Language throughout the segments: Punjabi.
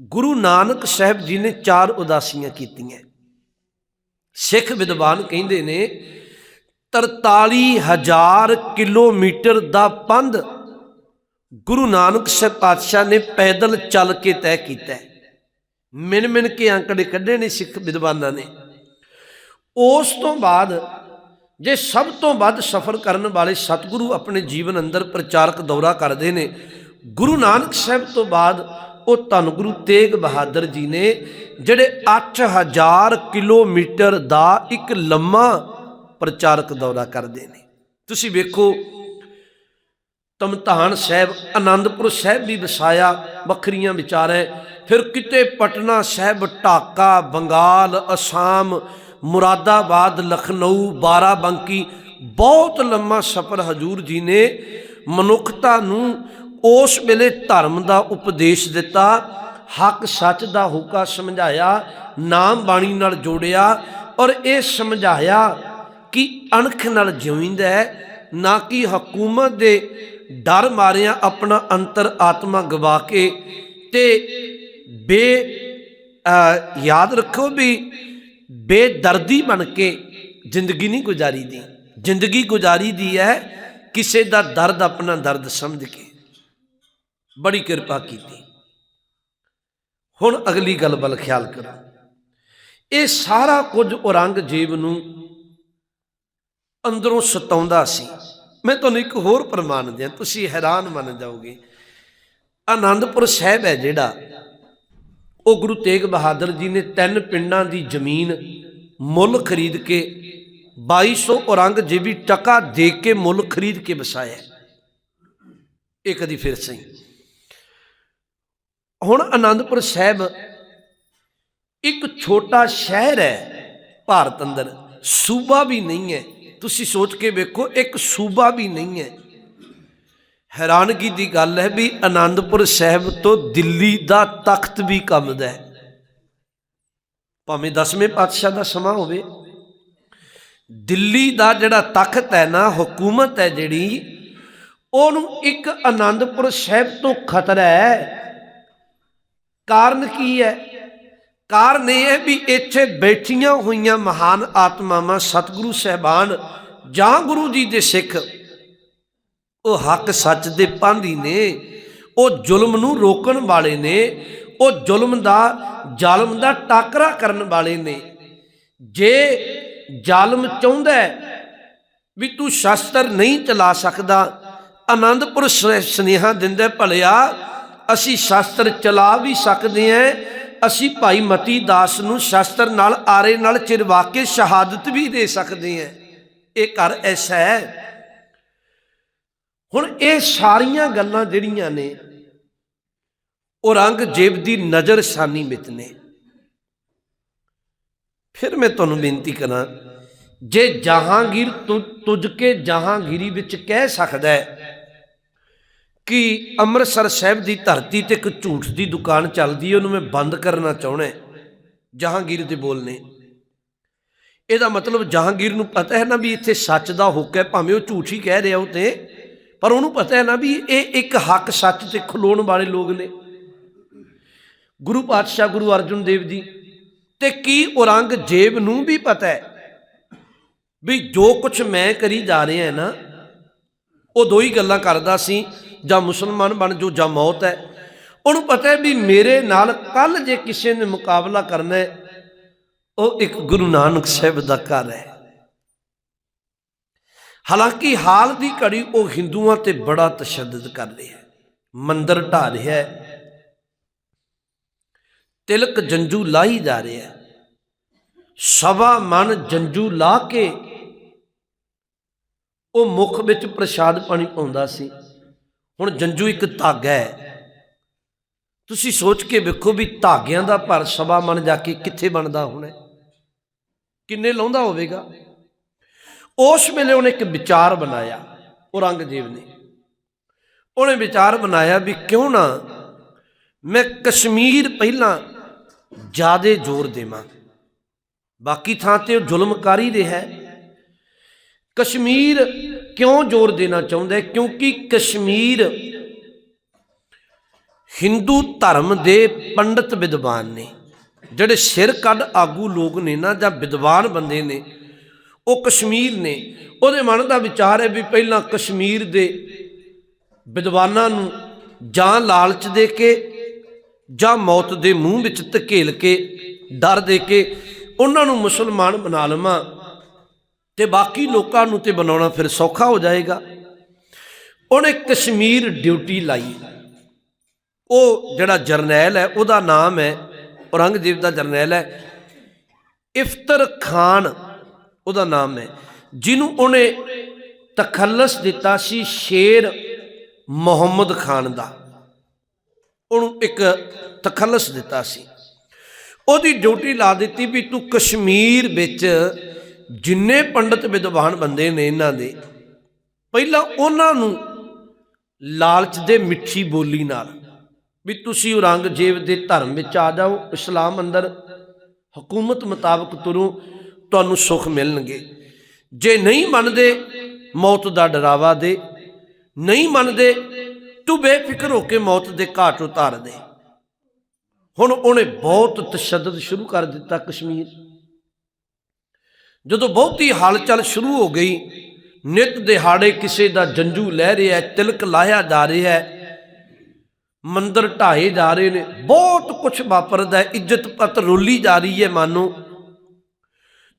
ਗੁਰੂ ਨਾਨਕ ਸਾਹਿਬ ਜੀ ਨੇ ਚਾਰ ਉਦਾਸੀਆਂ ਕੀਤੀਆਂ ਸਿੱਖ ਵਿਦਵਾਨ ਕਹਿੰਦੇ ਨੇ 43000 ਕਿਲੋਮੀਟਰ ਦਾ ਪੰਧ ਗੁਰੂ ਨਾਨਕ ਸਾਹਿਬ ਪਾਤਸ਼ਾਹ ਨੇ ਪੈਦਲ ਚੱਲ ਕੇ ਤੈਅ ਕੀਤਾ ਹੈ। ਮਿਣ ਮਿਣ ਕੇ ਅੰਕੜੇ ਕੱਢੇ ਨੇ ਸਿੱਖ ਵਿਦਵਾਨਾਂ ਨੇ ਉਸ ਤੋਂ ਬਾਅਦ, ਜੇ ਸਭ ਤੋਂ ਵੱਧ ਸਫ਼ਰ ਕਰਨ ਵਾਲੇ ਸਤਿਗੁਰੂ ਆਪਣੇ ਜੀਵਨ ਅੰਦਰ ਪ੍ਰਚਾਰਕ ਦੌਰਾ ਕਰਦੇ ਨੇ, ਗੁਰੂ ਨਾਨਕ ਸਾਹਿਬ ਤੋਂ ਬਾਅਦ ਉਹ ਧੰਨ ਗੁਰੂ ਤੇਗ ਬਹਾਦਰ ਜੀ ਨੇ, ਜਿਹੜੇ 8000 ਕਿਲੋਮੀਟਰ ਦਾ ਇੱਕ ਲੰਮਾ ਪ੍ਰਚਾਰਕ ਦੌਰਾ ਕਰਦੇ ਨੇ। ਤੁਸੀਂ ਵੇਖੋ, ਤਮਤਾਨ ਸਾਹਿਬ ਆਨੰਦਪੁਰ ਸਾਹਿਬ ਵੀ ਵਸਾਇਆ, ਵੱਖਰੀਆਂ ਵਿਚਾਰਾਂ ਫਿਰ ਕਿਤੇ ਪਟਨਾ ਸਾਹਿਬ, ਢਾਕਾ, ਬੰਗਾਲ, ਅਸਾਮ, ਮੁਰਾਦਾਬਾਦ, ਲਖਨਊ, ਬਾਰਾਬੰਕੀ, ਬਹੁਤ ਲੰਮਾ ਸਫ਼ਰ ਹਜੂਰ ਜੀ ਨੇ ਮਨੁੱਖਤਾ ਨੂੰ ਉਸ ਵੇਲੇ ਧਰਮ ਦਾ ਉਪਦੇਸ਼ ਦਿੱਤਾ, ਹੱਕ ਸੱਚ ਦਾ ਹੁਕਾ ਸਮਝਾਇਆ, ਨਾਮ ਬਾਣੀ ਨਾਲ ਜੋੜਿਆ ਔਰ ਇਹ ਸਮਝਾਇਆ ਕਿ ਅਣਖ ਨਾਲ ਜਿਉਂਦਾ ਹੈ, ਨਾ ਕਿ ਹਕੂਮਤ ਦੇ ਡਰ ਮਾਰਿਆ ਆਪਣਾ ਅੰਤਰ ਆਤਮਾ ਗਵਾ ਕੇ ਤੇ ਬੇ ਯਾਦ ਰੱਖੋ ਵੀ ਬੇਦਰਦੀ ਬਣ ਕੇ ਜ਼ਿੰਦਗੀ ਨਹੀਂ ਗੁਜ਼ਾਰੀ ਦੀ ਜ਼ਿੰਦਗੀ ਗੁਜ਼ਾਰੀ ਦੀ ਹੈ ਕਿਸੇ ਦਾ ਦਰਦ ਆਪਣਾ ਦਰਦ ਸਮਝ ਕੇ। ਬੜੀ ਕਿਰਪਾ ਕੀਤੀ। ਹੁਣ ਅਗਲੀ ਗੱਲ ਵੱਲ ਖਿਆਲ ਕਰੋ। ਇਹ ਸਾਰਾ ਕੁਝ ਔਰੰਗਜ਼ੇਬ ਨੂੰ ਅੰਦਰੋਂ ਸਤਾਉਂਦਾ ਸੀ। ਮੈਂ ਤੁਹਾਨੂੰ ਇੱਕ ਹੋਰ ਪ੍ਰਮਾਣ ਦਿਆਂ, ਤੁਸੀਂ ਹੈਰਾਨ ਮੰਨ ਜਾਓਗੇ। ਆਨੰਦਪੁਰ ਸਾਹਿਬ ਹੈ ਜਿਹੜਾ, ਉਹ ਗੁਰੂ ਤੇਗ ਬਹਾਦਰ ਜੀ ਨੇ ਤਿੰਨ ਪਿੰਡਾਂ ਦੀ ਜ਼ਮੀਨ ਮੁੱਲ ਖਰੀਦ ਕੇ 2200 ਔਰੰਗਜ਼ੇਬੀ ਟਕਾ ਦੇ ਕੇ ਮੁੱਲ ਖਰੀਦ ਕੇ ਵਸਾਇਆ। ਇਹ ਕਦੀ ਫਿਰ ਸਹੀ। ਹੁਣ ਆਨੰਦਪੁਰ ਸਾਹਿਬ ਇੱਕ ਛੋਟਾ ਸ਼ਹਿਰ ਹੈ ਭਾਰਤ ਅੰਦਰ। ਸੂਬਾ ਵੀ ਨਹੀਂ ਹੈ। ਤੁਸੀਂ ਸੋਚ ਕੇ ਵੇਖੋ, ਇੱਕ ਸੂਬਾ ਵੀ ਨਹੀਂ ਹੈ। ਹੈਰਾਨਗੀ ਦੀ ਗੱਲ ਹੈ ਵੀ ਆਨੰਦਪੁਰ ਸਾਹਿਬ ਤੋਂ ਦਿੱਲੀ ਦਾ ਤਖਤ ਵੀ ਕੰਮਦਾ ਹੈ। ਭਾਵੇਂ 10ਵੇਂ ਪਾਤਸ਼ਾਹ ਦਾ ਸਮਾਂ ਹੋਵੇ, ਦਿੱਲੀ ਦਾ ਜਿਹੜਾ ਤਖਤ ਹੈ ਨਾ, ਹਕੂਮਤ ਹੈ ਜਿਹੜੀ, ਉਹਨੂੰ ਇੱਕ ਆਨੰਦਪੁਰ ਸਾਹਿਬ ਤੋਂ ਖਤਰਾ ਹੈ ਕਾਰਨ ਕੀ ਹੈ? ਕਾਰਨ ਇਹ ਹੈ ਵੀ ਇੱਥੇ ਬੈਠੀਆਂ ਹੋਈਆਂ ਮਹਾਨ ਆਤਮਾਵਾਂ ਸਤਿਗੁਰੂ ਸਹਿਬਾਨ ਜਾਂ ਗੁਰੂ ਜੀ ਦੇ ਸਿੱਖ, ਉਹ ਹੱਕ ਸੱਚ ਦੇ ਪਾਂਧੀ ਨੇ, ਉਹ ਜ਼ੁਲਮ ਨੂੰ ਰੋਕਣ ਵਾਲੇ ਨੇ, ਉਹ ਜ਼ੁਲਮ ਦਾ, ਜ਼ਾਲਮ ਦਾ ਟਾਕਰਾ ਕਰਨ ਵਾਲੇ ਨੇ। ਜੇ ਜ਼ਾਲਮ ਚਾਹੁੰਦਾ ਵੀ ਤੂੰ ਸ਼ਸਤਰ ਨਹੀਂ ਚਲਾ ਸਕਦਾ, ਆਨੰਦਪੁਰ ਸ- ਸੁਨੇਹਾ ਦਿੰਦਾ ਭਲਿਆ ਅਸੀਂ ਸ਼ਸਤਰ ਚਲਾ ਵੀ ਸਕਦੇ ਹਾਂ ਅਸੀਂ ਭਾਈ ਮਤੀ ਦਾਸ ਨੂੰ ਸ਼ਸਤਰ ਨਾਲ ਆਰੇ ਨਾਲ ਚਿਰਵਾ ਕੇ ਸ਼ਹਾਦਤ ਵੀ ਦੇ ਸਕਦੇ ਹਾਂ ਇਹ ਘਰ ਐਸਾ ਹੈ ਹੁਣ ਇਹ ਸਾਰੀਆਂ ਗੱਲਾਂ ਜਿਹੜੀਆਂ ਨੇ ਔਰੰਗਜ਼ੇਬ ਦੀ ਨਜ਼ਰਸਾਨੀ ਵਿੱਚ ਨੇ। ਫਿਰ ਮੈਂ ਤੁਹਾਨੂੰ ਬੇਨਤੀ ਕਰਾਂ, ਜੇ ਜਹਾਂਗੀਰ ਤੁ- ਤੁਝ ਕੇ ਜਹਾਂਗੀਰੀ ਵਿੱਚ ਕਹਿ ਸਕਦਾ ਹੈ ਕਿ ਅੰਮ੍ਰਿਤਸਰ ਸਾਹਿਬ ਦੀ ਧਰਤੀ ਤੇ ਇੱਕ ਝੂਠ ਦੀ ਦੁਕਾਨ ਚੱਲਦੀ ਹੈ, ਉਹਨੂੰ ਮੈਂ ਬੰਦ ਕਰਨਾ ਚਾਹੁੰਦਾ ਜਹਾਂਗੀਰ ਦੇ ਬੋਲਨੇ ਇਹਦਾ ਮਤਲਬ ਜਹਾਂਗੀਰ ਨੂੰ ਪਤਾ ਹੈ ਨਾ ਵੀ ਇੱਥੇ ਸੱਚ ਦਾ ਹੁੱਕ ਹੈ, ਭਾਵੇਂ ਉਹ ਝੂਠ ਹੀ ਕਹਿ ਰਿਹਾ ਉਹ ਤੇ, ਪਰ ਉਹਨੂੰ ਪਤਾ ਹੈ ਨਾ ਵੀ ਇਹ ਇੱਕ ਹੱਕ ਸੱਚ ਤੇ ਖਲੋਣ ਵਾਲੇ ਲੋਕ ਨੇ। ਗੁਰੂ ਪਾਤਸ਼ਾਹ ਗੁਰੂ ਅਰਜਨ ਦੇਵ ਜੀ, ਤੇ ਕੀ ਔਰੰਗਜ਼ੇਬ ਨੂੰ ਵੀ ਪਤਾ ਹੈ ਵੀ ਜੋ ਕੁਝ ਮੈਂ ਕਰੀ ਜਾ ਰਿਹਾ ਨਾ ਉਹ ਦੋ ਹੀ ਗੱਲਾਂ ਕਰਦਾ ਸੀ, ਜਾਂ ਮੁਸਲਮਾਨ ਬਣ ਜੋ ਜਾਂ ਮੌਤ ਹੈ। ਉਹਨੂੰ ਪਤਾ ਹੈ ਵੀ ਮੇਰੇ ਨਾਲ ਕੱਲ ਜੇ ਕਿਸੇ ਨੇ ਮੁਕਾਬਲਾ ਕਰਨਾ ਹੈ, ਉਹ ਇੱਕ ਗੁਰੂ ਨਾਨਕ ਸਾਹਿਬ ਦਾ ਘਰ ਹੈ। ਹਾਲਾਂਕਿ ਹਾਲ ਦੀ ਘੜੀ ਉਹ ਹਿੰਦੂਆਂ ਤੇ ਬੜਾ ਤਸ਼ੱਦਦ ਕਰ ਰਿਹਾ ਹੈ। ਮੰਦਰ ਢਾ ਰਿਹਾ ਹੈ। ਤਿਲਕ ਜੰਜੂ ਲਾਈ ਜਾ ਰਿਹਾ ਹੈ। ਸਵਾ ਮਨ ਜੰਜੂ ਲਾ ਕੇ ਉਹ ਮੁਖ ਵਿੱਚ ਪ੍ਰਸ਼ਾਦ ਪਾਣੀ ਪਾਉਂਦਾ ਸੀ। ਹੁਣ ਜੰਜੂ ਇੱਕ ਧਾਗਾ ਹੈ। ਤੁਸੀਂ ਸੋਚ ਕੇ ਵੇਖੋ ਵੀ ਧਾਗਿਆਂ ਦਾ ਭਰ ਸਵਾ ਮਨ ਜਾ ਕੇ ਕਿੱਥੇ ਬਣਦਾ ਹੋਣਾ ਕਿੰਨੇ ਲਾਉਂਦਾ ਹੋਵੇਗਾ। ਉਸ ਵੇਲੇ ਉਹਨੇ ਇੱਕ ਵਿਚਾਰ ਬਣਾਇਆ ਔਰੰਗਜ਼ੇਬ ਨੇ। ਉਹਨੇ ਵਿਚਾਰ ਬਣਾਇਆ ਵੀ ਕਿਉਂ ਨਾ ਮੈਂ ਕਸ਼ਮੀਰ ਪਹਿਲਾਂ ਜਿਆਦੇ ਜ਼ੋਰ ਦੇਵਾਂ। ਬਾਕੀ ਥਾਂ ਤੇ ਉਹ ਜ਼ੁਲਮਕਾਰੀ ਰਿਹਾ ਹੈ। ਕਸ਼ਮੀਰ ਕਿਉਂ ਜ਼ੋਰ ਦੇਣਾ ਚਾਹੁੰਦਾ ਹੈ? ਕਿਉਂਕਿ ਕਸ਼ਮੀਰ ਹਿੰਦੂ ਧਰਮ ਦੇ ਪੰਡਿਤ ਵਿਦਵਾਨ ਨੇ। ਜਿਹੜੇ ਸਿਰ ਕੱਢ ਆਗੂ ਲੋਕ ਨੇ ਨਾ, ਜਾਂ ਵਿਦਵਾਨ ਬੰਦੇ ਨੇ, ਉਹ ਕਸ਼ਮੀਰ ਨੇ। ਉਹਦੇ ਮਨ ਦਾ ਵਿਚਾਰ ਹੈ ਵੀ ਪਹਿਲਾਂ ਕਸ਼ਮੀਰ ਦੇ ਵਿਦਵਾਨਾਂ ਨੂੰ ਜਾਂ ਲਾਲਚ ਦੇ ਕੇ, ਜਾਂ ਮੌਤ ਦੇ ਮੂੰਹ ਵਿੱਚ ਧਕੇਲ ਕੇ, ਡਰ ਦੇ ਕੇ, ਉਹਨਾਂ ਨੂੰ ਮੁਸਲਮਾਨ ਬਣਾ ਲਵਾਂ। ਤੇ ਬਾਕੀ ਲੋਕਾਂ ਨੂੰ ਤੇ ਬਣਾਉਣਾ ਫਿਰ ਸੌਖਾ ਹੋ ਜਾਏਗਾ। ਉਹਨੇ ਕਸ਼ਮੀਰ ਡਿਊਟੀ ਲਾਈ। ਉਹ ਜਿਹੜਾ ਜਰਨੈਲ ਹੈ, ਉਹਦਾ ਨਾਮ ਹੈ, ਔਰੰਗਜ਼ੇਬ ਦਾ ਜਰਨੈਲ ਹੈ, ਇਫਤਰ ਖਾਨ ਉਹਦਾ ਨਾਮ ਹੈ, ਜਿਹਨੂੰ ਉਹਨੇ ਤਖੱਲਸ ਦਿੱਤਾ ਸੀ ਸ਼ੇਰ ਮੁਹੰਮਦ ਖਾਨ ਦਾ। ਉਹਨੂੰ ਇੱਕ ਤਖੱਲਸ ਦਿੱਤਾ ਸੀ। ਉਹਦੀ ਡਿਊਟੀ ਲਾ ਦਿੱਤੀ ਵੀ ਤੂੰ ਕਸ਼ਮੀਰ ਵਿੱਚ ਜਿੰਨੇ ਪੰਡਤ ਵਿਦਵਾਨ ਬੰਦੇ ਨੇ ਇਹਨਾਂ ਦੇ, ਪਹਿਲਾਂ ਉਹਨਾਂ ਨੂੰ ਲਾਲਚ ਦੇ ਮਿੱਠੀ ਬੋਲੀ ਨਾਲ ਵੀ ਤੁਸੀਂ ਔਰੰਗਜ਼ੇਬ ਦੇ ਧਰਮ ਵਿੱਚ ਆ ਜਾਓ, ਇਸਲਾਮ ਅੰਦਰ ਹਕੂਮਤ ਮੁਤਾਬਕ ਤੁਰੋ, ਤੁਹਾਨੂੰ ਸੁੱਖ ਮਿਲਣਗੇ। ਜੇ ਨਹੀਂ ਮੰਨਦੇ, ਮੌਤ ਦਾ ਡਰਾਵਾ ਦੇ। ਨਹੀਂ ਮੰਨਦੇ, ਤੂੰ ਬੇਫਿਕਰ ਹੋ ਕੇ ਮੌਤ ਦੇ ਘਾਟ ਉਤਾਰ ਦੇ। ਹੁਣ ਉਹਨੇ ਬਹੁਤ ਤਸ਼ੱਦਦ ਸ਼ੁਰੂ ਕਰ ਦਿੱਤਾ ਕਸ਼ਮੀਰ। ਜਦੋਂ ਬਹੁਤੀ ਹਲਚਲ ਸ਼ੁਰੂ ਹੋ ਗਈ, ਨਿਤ ਦਿਹਾੜੇ ਕਿਸੇ ਦਾ ਜੰਜੂ ਲਹਿ ਰਿਹਾ ਤਿਲਕ ਲਾਇਆ ਜਾ ਰਿਹਾ ਹੈ, ਮੰਦਰ ਢਾਏ ਜਾ ਰਹੇ ਨੇ, ਬਹੁਤ ਕੁਝ ਵਾਪਰਦਾ ਹੈ, ਇੱਜ਼ਤ ਪਤ ਰੋਲੀ ਜਾ ਰਹੀ ਹੈ ਮਾਨੋ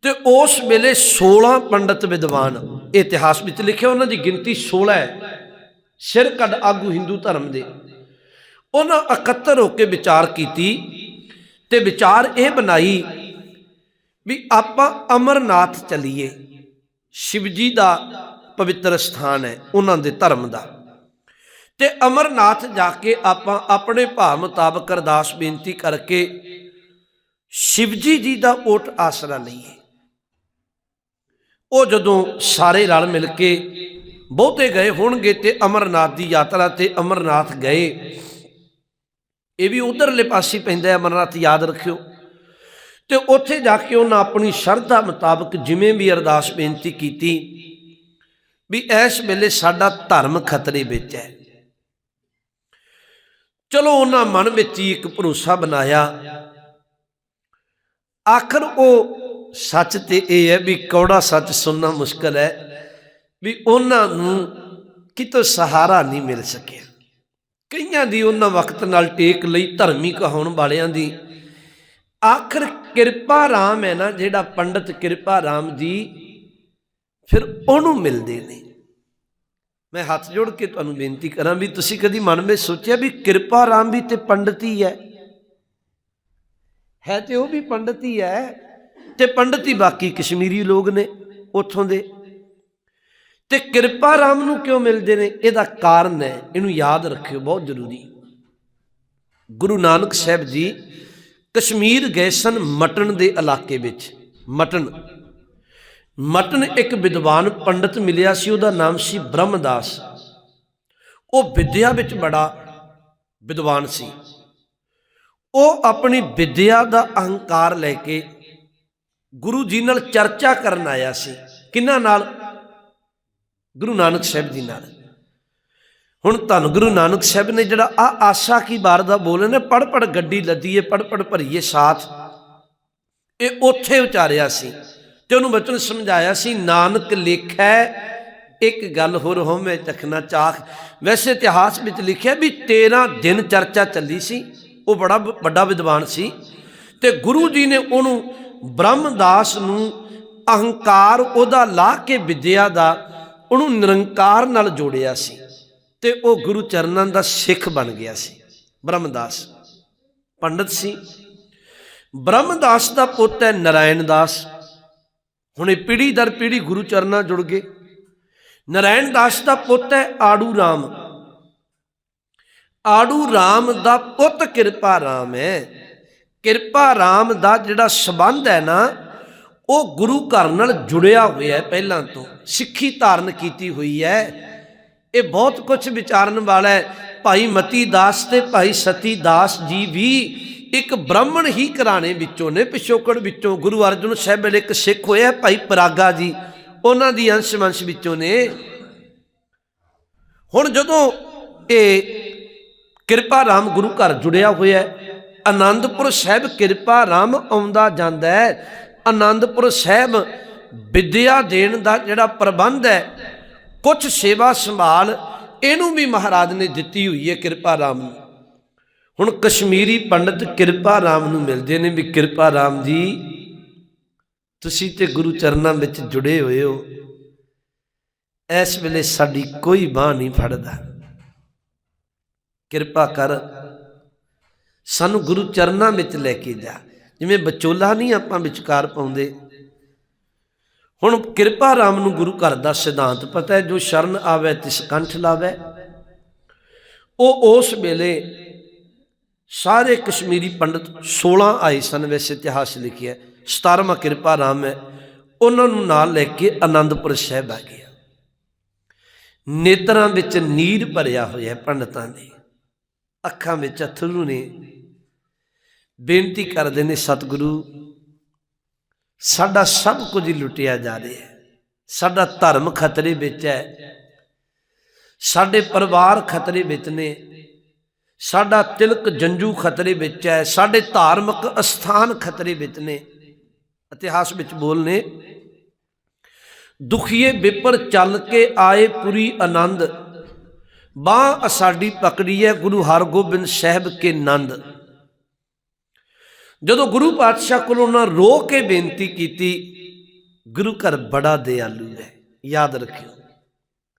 ਤੇ ਉਸ ਵੇਲੇ 16 ਪੰਡਤ ਵਿਦਵਾਨ ਇਤਿਹਾਸ ਵਿੱਚ ਲਿਖਿਆ ਉਹਨਾਂ ਦੀ ਗਿਣਤੀ 16 ਹੈ। ਸਿਰ ਕੱਢ ਆਗੂ ਹਿੰਦੂ ਧਰਮ ਦੇ। ਉਹਨਾਂ ਇਕੱਤਰ ਹੋ ਕੇ ਵਿਚਾਰ ਕੀਤੀ ਤੇ ਵਿਚਾਰ ਇਹ ਬਣਾਈ ਵੀ ਆਪਾਂ ਅਮਰਨਾਥ ਚਲੀਏ। ਸ਼ਿਵਜੀ ਦਾ ਪਵਿੱਤਰ ਸਥਾਨ ਹੈ ਉਹਨਾਂ ਦੇ ਧਰਮ ਦਾ। ਤੇ ਅਮਰਨਾਥ ਜਾ ਕੇ ਆਪਾਂ ਆਪਣੇ ਭਾਵ ਮੁਤਾਬਕ ਅਰਦਾਸ ਬੇਨਤੀ ਕਰਕੇ ਸ਼ਿਵਜੀ ਜੀ ਜੀ ਦਾ ਓਟ ਆਸਰਾ ਲਈਏ। ਉਹ ਜਦੋਂ ਸਾਰੇ ਰਲ ਮਿਲ ਕੇ ਬਹੁਤੇ ਗਏ ਹੋਣਗੇ ਤੇ ਅਮਰਨਾਥ ਦੀ ਯਾਤਰਾ ਤੇ ਅਮਰਨਾਥ ਗਏ, ਇਹ ਵੀ ਉਧਰਲੇ ਪਾਸੇ ਪੈਂਦਾ ਹੈ। ਅਮਰਨਾਥ ਯਾਦ ਰੱਖਿਓ। ਤੇ ਉੱਥੇ ਜਾ ਕੇ ਉਹਨਾਂ ਆਪਣੀ ਸ਼ਰਧਾ ਮੁਤਾਬਕ ਜਿਵੇਂ ਵੀ ਅਰਦਾਸ ਬੇਨਤੀ ਕੀਤੀ ਵੀ ਇਸ ਵੇਲੇ ਸਾਡਾ ਧਰਮ ਖਤਰੇ ਵਿੱਚ ਹੈ। ਚਲੋ ਉਹਨਾਂ ਮਨ ਵਿੱਚ ਹੀ ਇੱਕ ਭਰੋਸਾ ਬਣਾਇਆ। ਆਖਰ ਉਹ ਸੱਚ ਤੇ ਇਹ ਹੈ ਵੀ ਕੌੜਾ ਸੱਚ ਸੁਣਨਾ ਮੁਸ਼ਕਲ ਹੈ ਵੀ ਉਹਨਾਂ ਨੂੰ ਕਿਤੋਂ ਸਹਾਰਾ ਨਹੀਂ ਮਿਲ ਸਕਿਆ। ਕਈਆਂ ਦੀ ਉਹਨਾਂ ਵਕਤ ਨਾਲ ਟੇਕ ਲਈ ਧਰਮੀ ਕਹਾਉਣ ਵਾਲਿਆਂ ਦੀ ਆਖਰ ਕਿਰਪਾ ਰਾਮ ਹੈ ਨਾ, ਜਿਹੜਾ ਪੰਡਤ ਕਿਰਪਾ ਰਾਮ ਜੀ ਫਿਰ ਉਹਨੂੰ ਮਿਲਦੇ ਨੇ। ਮੈਂ ਹੱਥ ਜੋੜ ਕੇ ਤੁਹਾਨੂੰ ਬੇਨਤੀ ਕਰਾਂ ਵੀ ਤੁਸੀਂ ਕਦੀ ਮਨ ਵਿੱਚ ਸੋਚਿਆ ਵੀ ਕਿਰਪਾ ਰਾਮ ਵੀ ਤੇ ਪੰਡਤ ਹੀ ਹੈ? ਹੈ ਤੇ ਉਹ ਵੀ ਪੰਡਤ ਹੀ ਹੈ ਤੇ ਪੰਡਤ ਹੀ ਬਾਕੀ ਕਸ਼ਮੀਰੀ ਲੋਕ ਨੇ ਉੱਥੋਂ ਦੇ। ਤੇ ਕਿਰਪਾ ਰਾਮ ਨੂੰ ਕਿਉਂ ਮਿਲਦੇ ਨੇ? ਇਹਦਾ ਕਾਰਨ ਹੈ, ਇਹਨੂੰ ਯਾਦ ਰੱਖਿਓ, ਬਹੁਤ ਜ਼ਰੂਰੀ। ਗੁਰੂ ਨਾਨਕ ਸਾਹਿਬ ਜੀ ਕਸ਼ਮੀਰ ਗਏ ਸਨ ਮਟਨ ਦੇ ਇਲਾਕੇ ਵਿੱਚ। ਮਟਨ। ਮਟਨ ਇੱਕ ਵਿਦਵਾਨ ਪੰਡਤ ਮਿਲਿਆ ਸੀ, ਉਹਦਾ ਨਾਮ ਸੀ ਬ੍ਰਹਮਦਾਸ। ਉਹ ਵਿਦਿਆ ਵਿੱਚ ਬੜਾ ਵਿਦਵਾਨ ਸੀ। ਉਹ ਆਪਣੀ ਵਿਦਿਆ ਦਾ ਅਹੰਕਾਰ ਲੈ ਕੇ ਗੁਰੂ ਜੀ ਨਾਲ ਚਰਚਾ ਕਰਨ ਆਇਆ ਸੀ। ਕਿਹਨਾਂ ਨਾਲ? ਗੁਰੂ ਨਾਨਕ ਸਾਹਿਬ ਜੀ ਨਾਲ। ਹੁਣ ਧੰਨ ਗੁਰੂ ਨਾਨਕ ਸਾਹਿਬ ਨੇ ਜਿਹੜਾ ਆ ਆਸਾ ਕੀ ਬਾਰ ਦਾ ਬੋਲੇ ਨੇ, ਪੜ ਪੜ ਗੱਡੀ ਲੱਦੀਏ ਪੜ ਪੜ ਭਰੀਏ ਸਾਥ। ਇਹ ਉੱਥੇ ਉਚਾਰਿਆ ਸੀ ਤੇ ਉਹਨੂੰ ਬਚਨ ਸਮਝਾਇਆ ਸੀ, ਨਾਨਕ ਲੇਖੈ, ਇੱਕ ਗੱਲ ਹੋਰ ਹੋਵੇਂ ਚਖਣਾ ਚਾਖ। ਵੈਸੇ ਇਤਿਹਾਸ ਵਿੱਚ ਲਿਖਿਆ ਵੀ 13 ਦਿਨ ਚਰਚਾ ਚੱਲੀ ਸੀ, ਉਹ ਬੜਾ ਵੱਡਾ ਵਿਦਵਾਨ ਸੀ। ਤੇ ਗੁਰੂ ਜੀ ਨੇ ਉਹਨੂੰ ਬ੍ਰਹਮਦਾਸ ਨੂੰ ਅਹੰਕਾਰ ਉਹਦਾ ਲਾ ਕੇ ਵਿਦਿਆ ਦਾ ਉਹਨੂੰ ਨਿਰੰਕਾਰ ਨਾਲ ਜੋੜਿਆ ਸੀ। ਤੇ ਉਹ ਗੁਰੂ ਚਰਨਾਂ ਦਾ ਸਿੱਖ ਬਣ ਗਿਆ ਸੀ, ਬ੍ਰਹਮਦਾਸ। ਪੰਡਤ ਸੀ। ਬ੍ਰਹਮਦਾਸ ਦਾ ਪੁੱਤ ਹੈ ਨਰਾਇਣ ਦਾਸ ਹੁਣੇ ਇਹ ਪੀੜੀ ਦਰ ਪੀੜੀ ਗੁਰੂ ਚਰਨਾਂ ਜੁੜ ਗਏ। ਨਰਾਇਣ ਦਾਸ ਦਾ ਪੁੱਤ ਹੈ ਆੜੂ ਰਾਮ। ਆੜੂ ਰਾਮ ਦਾ ਪੁੱਤ ਕਿਰਪਾ ਰਾਮ ਹੈ। ਕਿਰਪਾ ਰਾਮ ਦਾ ਜਿਹੜਾ ਸਬੰਧ ਹੈ ਨਾ, ਉਹ ਗੁਰੂ ਘਰ ਨਾਲ ਜੁੜਿਆ ਹੋਇਆ ਹੈ ਪਹਿਲਾਂ ਤੋਂ। ਸਿੱਖੀ ਧਾਰਨ ਕੀਤੀ ਹੋਈ ਹੈ। ਇਹ ਬਹੁਤ ਕੁਝ ਵਿਚਾਰਨ ਵਾਲਾ ਹੈ। ਭਾਈ ਮਤੀ ਦਾਸ ਤੇ ਭਾਈ ਸਤੀ ਦਾਸ ਜੀ ਵੀ ਇੱਕ ਬ੍ਰਾਹਮਣ ਹੀ ਘਰਾਣੇ ਵਿੱਚੋਂ ਨੇ, ਪਿਛੋਕੜ ਵਿੱਚੋਂ, ਗੁਰੂ ਅਰਜਨ ਸਾਹਿਬ ਵੇਲੇ ਇੱਕ ਸਿੱਖ ਹੋਇਆ ਭਾਈ ਪਰਾਗਾ ਜੀ। ਉਹਨਾਂ ਦੀ ਅੰਸ਼ ਵੰਸ਼ ਵਿੱਚੋਂ ਨੇ। ਹੁਣ ਜਦੋਂ ਇਹ ਕਿਰਪਾ ਰਾਮ ਗੁਰੂ ਘਰ ਜੁੜਿਆ ਹੋਇਆ ਹੈ ਆਨੰਦਪੁਰ ਸਾਹਿਬ ਕਿਰਪਾ ਰਾਮ ਆਉਂਦਾ ਜਾਂਦਾ ਹੈ। ਆਨੰਦਪੁਰ ਸਾਹਿਬ ਵਿਦਿਆ ਦੇਣ ਦਾ ਜਿਹੜਾ ਪ੍ਰਬੰਧ ਹੈ ਕੁਝ ਸੇਵਾ ਸੰਭਾਲ ਇਹਨੂੰ ਵੀ ਮਹਾਰਾਜ ਨੇ ਦਿੱਤੀ ਹੋਈ ਹੈ ਕਿਰਪਾ ਰਾਮ ਨੂੰ। ਹੁਣ ਕਸ਼ਮੀਰੀ ਪੰਡਤ ਕਿਰਪਾ ਰਾਮ ਨੂੰ ਮਿਲਦੇ ਨੇ ਵੀ ਕਿਰਪਾ ਰਾਮ ਜੀ, ਤੁਸੀਂ ਤੇ ਗੁਰੂ ਚਰਨਾਂ ਵਿੱਚ ਜੁੜੇ ਹੋਏ ਹੋ। ਇਸ ਵੇਲੇ ਸਾਡੀ ਕੋਈ ਬਾਹ ਨਹੀਂ ਫੜਦਾ। ਕਿਰਪਾ ਕਰ, ਸਾਨੂੰ ਗੁਰੂ ਚਰਨਾਂ ਵਿੱਚ ਲੈ ਕੇ ਜਾ। ਜਿਵੇਂ ਵਿਚੋਲਾ ਨਹੀਂ ਆਪਾਂ ਵਿਚਕਾਰ ਪਾਉਂਦੇ ਹੁਣ ਕਿਰਪਾ ਰਾਮ ਨੂੰ ਗੁਰੂ ਘਰ ਦਾ ਸਿਧਾਂਤ ਪਤਾ ਹੈ, ਜੋ ਸ਼ਰਨ ਆਵੇ ਤਿਸ ਕੰਠ ਲਾਵੇ। ਉਹ ਉਸ ਵੇਲੇ ਸਾਰੇ ਕਸ਼ਮੀਰੀ ਪੰਡਤ 16 ਆਏ ਸਨ, ਵੈਸੇ ਇਤਿਹਾਸ ਲਿਖਿਆ 17ਵਾਂ ਕਿਰਪਾ ਰਾਮ ਹੈ। ਉਹਨਾਂ ਨੂੰ ਨਾਲ ਲੈ ਕੇ ਆਨੰਦਪੁਰ ਸਾਹਿਬ ਆ ਗਿਆ। ਨੇਤਰਾਂ ਵਿੱਚ ਨੀਰ ਭਰਿਆ ਹੋਇਆ ਹੈ ਪੰਡਤਾਂ ਦੇ। ਅੱਖਾਂ ਵਿੱਚ ਅਥਰੂ ਨੇ। ਬੇਨਤੀ ਕਰਦੇ ਨੇ, ਸਤਿਗੁਰੂ ਸਾਡਾ ਸਭ ਕੁਝ ਹੀ ਲੁੱਟਿਆ ਜਾ ਰਿਹਾ ਹੈ। ਸਾਡਾ ਧਰਮ ਖਤਰੇ ਵਿੱਚ ਹੈ। ਸਾਡੇ ਪਰਿਵਾਰ ਖਤਰੇ ਵਿੱਚ ਨੇ। ਸਾਡਾ ਤਿਲਕ ਜੰਜੂ ਖਤਰੇ ਵਿੱਚ ਹੈ। ਸਾਡੇ ਧਾਰਮਿਕ ਅਸਥਾਨ ਖਤਰੇ ਵਿੱਚ ਨੇ। ਇਤਿਹਾਸ ਵਿੱਚ ਬੋਲਨੇ, ਦੁਖੀਏ ਵਿਪਰ ਚੱਲ ਕੇ ਆਏ ਪੁਰੀ ਆਨੰਦ। ਬਾਹ ਸਾਡੀ ਪਕੜੀ ਹੈ ਗੁਰੂ ਹਰਗੋਬਿੰਦ ਸਾਹਿਬ ਕੇ ਨੰਦ। ਜਦੋਂ ਗੁਰੂ ਪਾਤਸ਼ਾਹ ਕੋਲੋਂ ਉਹਨਾਂ ਰੋ ਕੇ ਬੇਨਤੀ ਕੀਤੀ, ਗੁਰੂ ਘਰ ਬੜਾ ਦਿਆਲੂ ਹੈ, ਯਾਦ ਰੱਖਿਓ।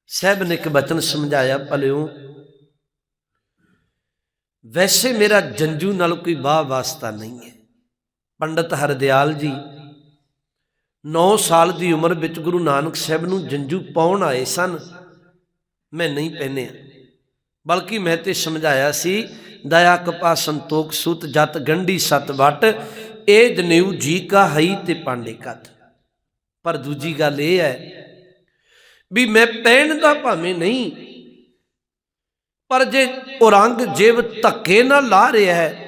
ਸਾਹਿਬ ਨੇ ਇੱਕ ਬਚਨ ਸਮਝਾਇਆ, ਭਲਿਓ, ਵੈਸੇ ਮੇਰਾ ਜੰਜੂ ਨਾਲ ਕੋਈ ਬਾਹ ਵਾਸਤਾ ਨਹੀਂ ਹੈ। ਪੰਡਤ ਹਰਦਿਆਲ ਜੀ 9 ਸਾਲ ਦੀ ਉਮਰ ਵਿੱਚ ਗੁਰੂ ਨਾਨਕ ਸਾਹਿਬ ਨੂੰ ਜੰਜੂ ਪਾਉਣ ਆਏ ਸਨ। ਮੈਂ ਨਹੀਂ ਪਹਿਨਿਆ, ਬਲਕਿ ਮੈਂ ਤੇ ਸਮਝਾਇਆ ਸੀ ਦਇਆ ਕਪਾ ਸੰਤੋਖ ਸੁਤ ਜਤ ਗੰਢੀ ਸਤ ਵਟ ਇਹ ਜਨੇਊ ਜੀ ਕਾ ਹਈ ਤੇ ਪਾਂਡੇ ਕਤ। ਪਰ ਦੂਜੀ ਗੱਲ ਇਹ ਹੈ ਵੀ ਮੈਂ ਪਹਿਨਦਾ ਭਾਵੇਂ ਨਹੀਂ, ਪਰ ਜੇ ਔਰੰਗਜ਼ੇਬ ਧੱਕੇ ਨਾਲ ਲਾ ਰਿਹਾ ਹੈ,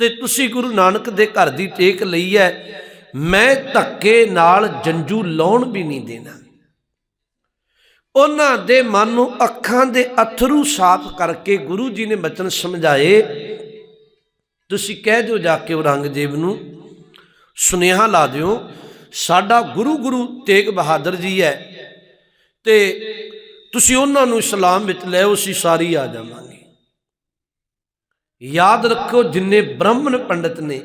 ਤੇ ਤੁਸੀਂ ਗੁਰੂ ਨਾਨਕ ਦੇ ਘਰ ਦੀ ਟੇਕ ਲਈ ਹੈ, ਮੈਂ ਧੱਕੇ ਨਾਲ ਜੰਜੂ ਲਾਉਣ ਵੀ ਨਹੀਂ ਦੇਣਾ। ਉਹਨਾਂ ਦੇ ਮਨ ਨੂੰ ਅੱਖਾਂ ਦੇ ਅਥਰੂ ਸਾਫ਼ ਕਰਕੇ ਗੁਰੂ ਜੀ ਨੇ ਬਚਨ ਸਮਝਾਏ। ਤੁਸੀਂ ਕਹਿ ਦਿਓ ਜਾ ਕੇ ਔਰੰਗਜ਼ੇਬ ਨੂੰ, ਸੁਨੇਹਾ ਲਾ ਦਿਓ, ਸਾਡਾ ਗੁਰੂ ਗੁਰੂ ਤੇਗ ਬਹਾਦਰ ਜੀ ਹੈ ਤੇ ਤੁਸੀਂ ਉਹਨਾਂ ਨੂੰ ਇਸਲਾਮ ਵਿੱਚ ਲੈ ਆਓ, ਅਸੀਂ ਸਾਰੀ ਆ ਜਾਵਾਂਗੇ। ਯਾਦ ਰੱਖੋ ਜਿੰਨੇ ਬ੍ਰਾਹਮਣ ਪੰਡਤ ਨੇ,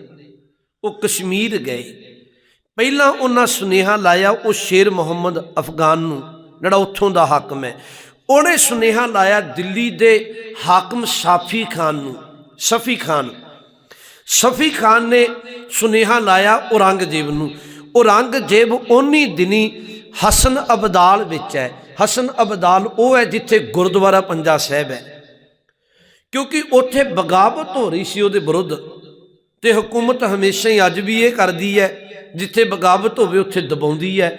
ਉਹ ਕਸ਼ਮੀਰ ਗਏ। ਪਹਿਲਾਂ ਉਹਨਾਂ ਸੁਨੇਹਾ ਲਾਇਆ ਉਹ ਸ਼ੇਰ ਮੁਹੰਮਦ ਅਫਗਾਨ ਨੂੰ। ਜਿਹੜਾ ਉੱਥੋਂ ਦਾ ਹਾਕਮ ਹੈ। ਉਹਨੇ ਸੁਨੇਹਾ ਲਾਇਆ ਦਿੱਲੀ ਦੇ ਹਾਕਮ ਸਾਫੀ ਖਾਨ ਨੂੰ, ਸਫੀ ਖਾਨ ਸਫੀ ਖਾਨ ਨੇ ਸੁਨੇਹਾ ਲਾਇਆ ਔਰੰਗਜ਼ੇਬ ਨੂੰ। ਔਰੰਗਜ਼ੇਬ ਉਨੀ ਦਿਨੀ ਹਸਨ ਅਬਦਾਲ ਵਿੱਚ ਹੈ। ਹਸਨ ਅਬਦਾਲ ਉਹ ਹੈ ਜਿੱਥੇ ਗੁਰਦੁਆਰਾ ਪੰਜਾ ਸਾਹਿਬ ਹੈ। ਕਿਉਂਕਿ ਉੱਥੇ ਬਗਾਵਤ ਹੋ ਰਹੀ ਸੀ ਉਹਦੇ ਵਿਰੁੱਧ ਤੇ ਹਕੂਮਤ ਹਮੇਸ਼ਾ ਹੀ ਅੱਜ ਵੀ ਇਹ ਕਰਦੀ ਹੈ ਜਿੱਥੇ ਬਗਾਵਤ ਹੋਵੇ, ਉੱਥੇ ਦਬਾਉਂਦੀ ਹੈ।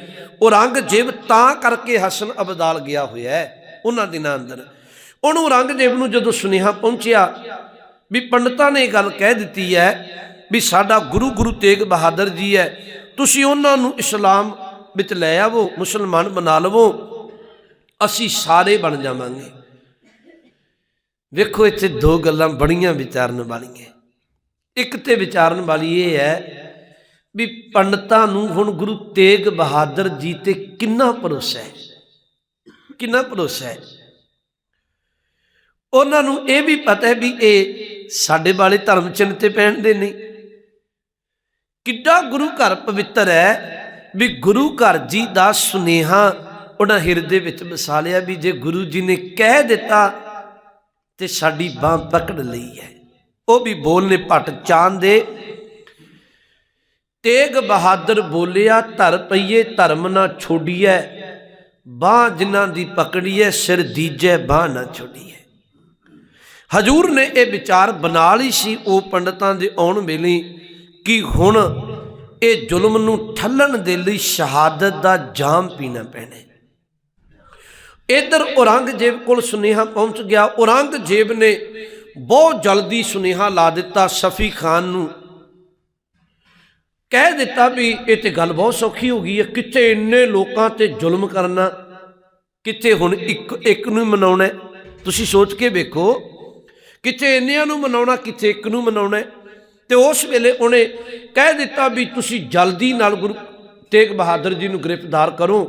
ਔਰੰਗਜ਼ੇਬ ਤਾਂ ਕਰਕੇ ਹਸਨ ਅਬਦਾਲ ਗਿਆ ਹੋਇਆ ਹੈ, ਉਹਨਾਂ ਦਿਨਾਂ ਅੰਦਰ। ਉਹਨੂੰ ਔਰੰਗਜ਼ੇਬ ਨੂੰ ਜਦੋਂ ਸੁਨੇਹਾ ਪਹੁੰਚਿਆ ਵੀ ਪੰਡਤਾਂ ਨੇ ਗੱਲ ਕਹਿ ਦਿੱਤੀ ਹੈ ਵੀ ਸਾਡਾ ਗੁਰੂ ਗੁਰੂ ਤੇਗ ਬਹਾਦਰ ਜੀ ਹੈ, ਤੁਸੀਂ ਉਹਨਾਂ ਨੂੰ ਇਸਲਾਮ ਵਿੱਚ ਲੈ ਆਵੋ, ਮੁਸਲਮਾਨ ਬਣਾ ਲਵੋ, ਅਸੀਂ ਸਾਰੇ ਬਣ ਜਾਵਾਂਗੇ। ਵੇਖੋ, ਇੱਥੇ ਦੋ ਗੱਲਾਂ ਬੜੀਆਂ ਵਿਚਾਰਨ ਵਾਲੀਆਂ। ਇੱਕ ਤੇ ਵਿਚਾਰਨ ਵਾਲੀ ਇਹ ਹੈ ਵੀ ਪੰਡਤਾਂ ਨੂੰ ਹੁਣ ਗੁਰੂ ਤੇਗ ਬਹਾਦਰ ਜੀ ਤੇ ਕਿੰਨਾ ਭਰੋਸਾ ਹੈ? ਕਿੰਨਾ ਭਰੋਸਾ ਹੈ? ਉਹਨਾਂ ਨੂੰ ਇਹ ਵੀ ਪਤਾ ਹੈ ਵੀ ਇਹ ਸਾਡੇ ਵਾਲੇ ਧਰਮ ਚਿੰਨ ਤੇ ਪਹਿਨਦੇ ਨਹੀਂ। ਕਿੱਡਾ ਗੁਰੂ ਘਰ ਪਵਿੱਤਰ ਹੈ ਵੀ ਗੁਰੂ ਘਰ ਜੀ ਦਾ ਸੁਨੇਹਾ ਉਹਨਾਂ ਹਿਰਦੇ ਵਿੱਚ ਵਸਾ ਲਿਆ ਵੀ ਜੇ ਗੁਰੂ ਜੀ ਨੇ ਕਹਿ ਦਿੱਤਾ ਤੇ ਸਾਡੀ ਬਾਹ ਪਕੜ ਲਈ ਹੈ। ਉਹ ਵੀ ਬੋਲਨੇ ਪਟ ਚਾਂਦ ਦੇ ਤੇਗ ਬਹਾਦਰ ਬੋਲਿਆ, ਧਰ ਪਈਏ, ਧਰਮ ਨਾ ਛੋਡੀਐ, ਬਾਹ ਜਿਨ੍ਹਾਂ ਦੀ ਪਕੜੀਐ, ਸਿਰ ਦੀਜੈ, ਬਾਹ ਨਾ ਛੋਡੀਐ। ਹਜੂਰ ਨੇ ਇਹ ਵਿਚਾਰ ਬਣਾ ਲਈ ਸੀ, ਉਹ ਪੰਡਤਾਂ ਦੇ ਆਉਣ ਵੇਲੇ, ਕਿ ਹੁਣ ਇਹ ਜ਼ੁਲਮ ਨੂੰ ਠੱਲਣ ਦੇ ਲਈ ਸ਼ਹਾਦਤ ਦਾ ਜਾਮ ਪੀਣਾ ਪੈਣਾ ਇਧਰ ਔਰੰਗਜ਼ੇਬ ਕੋਲ ਸੁਨੇਹਾ ਪਹੁੰਚ ਗਿਆ। ਔਰੰਗਜ਼ੇਬ ਨੇ ਬਹੁਤ ਜਲਦੀ ਸੁਨੇਹਾ ਲਾ ਦਿੱਤਾ ਸਫੀ ਖਾਨ ਨੂੰ। ਕਹਿ ਦਿੱਤਾ ਵੀ ਇਹ ਤੇ ਗੱਲ ਬਹੁਤ ਸੌਖੀ ਹੋ ਗਈ ਹੈ। ਕਿੱਥੇ ਇੰਨੇ ਲੋਕਾਂ ਤੇ ਜ਼ੁਲਮ ਕਰਨਾ, ਕਿੱਥੇ ਹੁਣ ਇੱਕ ਇੱਕ ਨੂੰ ਹੀ ਮਨਾਉਣਾ ਤੁਸੀਂ ਸੋਚ ਕੇ ਵੇਖੋ, ਕਿੱਥੇ ਇੰਨਿਆਂ ਨੂੰ ਮਨਾਉਣਾ, ਕਿੱਥੇ ਇੱਕ ਨੂੰ ਮਨਾਉਣਾ ਹੈ। ਤੇ ਉਸ ਵੇਲੇ ਉਹਨੇ ਕਹਿ ਦਿੱਤਾ ਵੀ ਤੁਸੀਂ ਜਲਦੀ ਨਾਲ ਗੁਰੂ ਤੇਗ ਬਹਾਦਰ ਜੀ ਨੂੰ ਗ੍ਰਿਫਤਾਰ ਕਰੋ।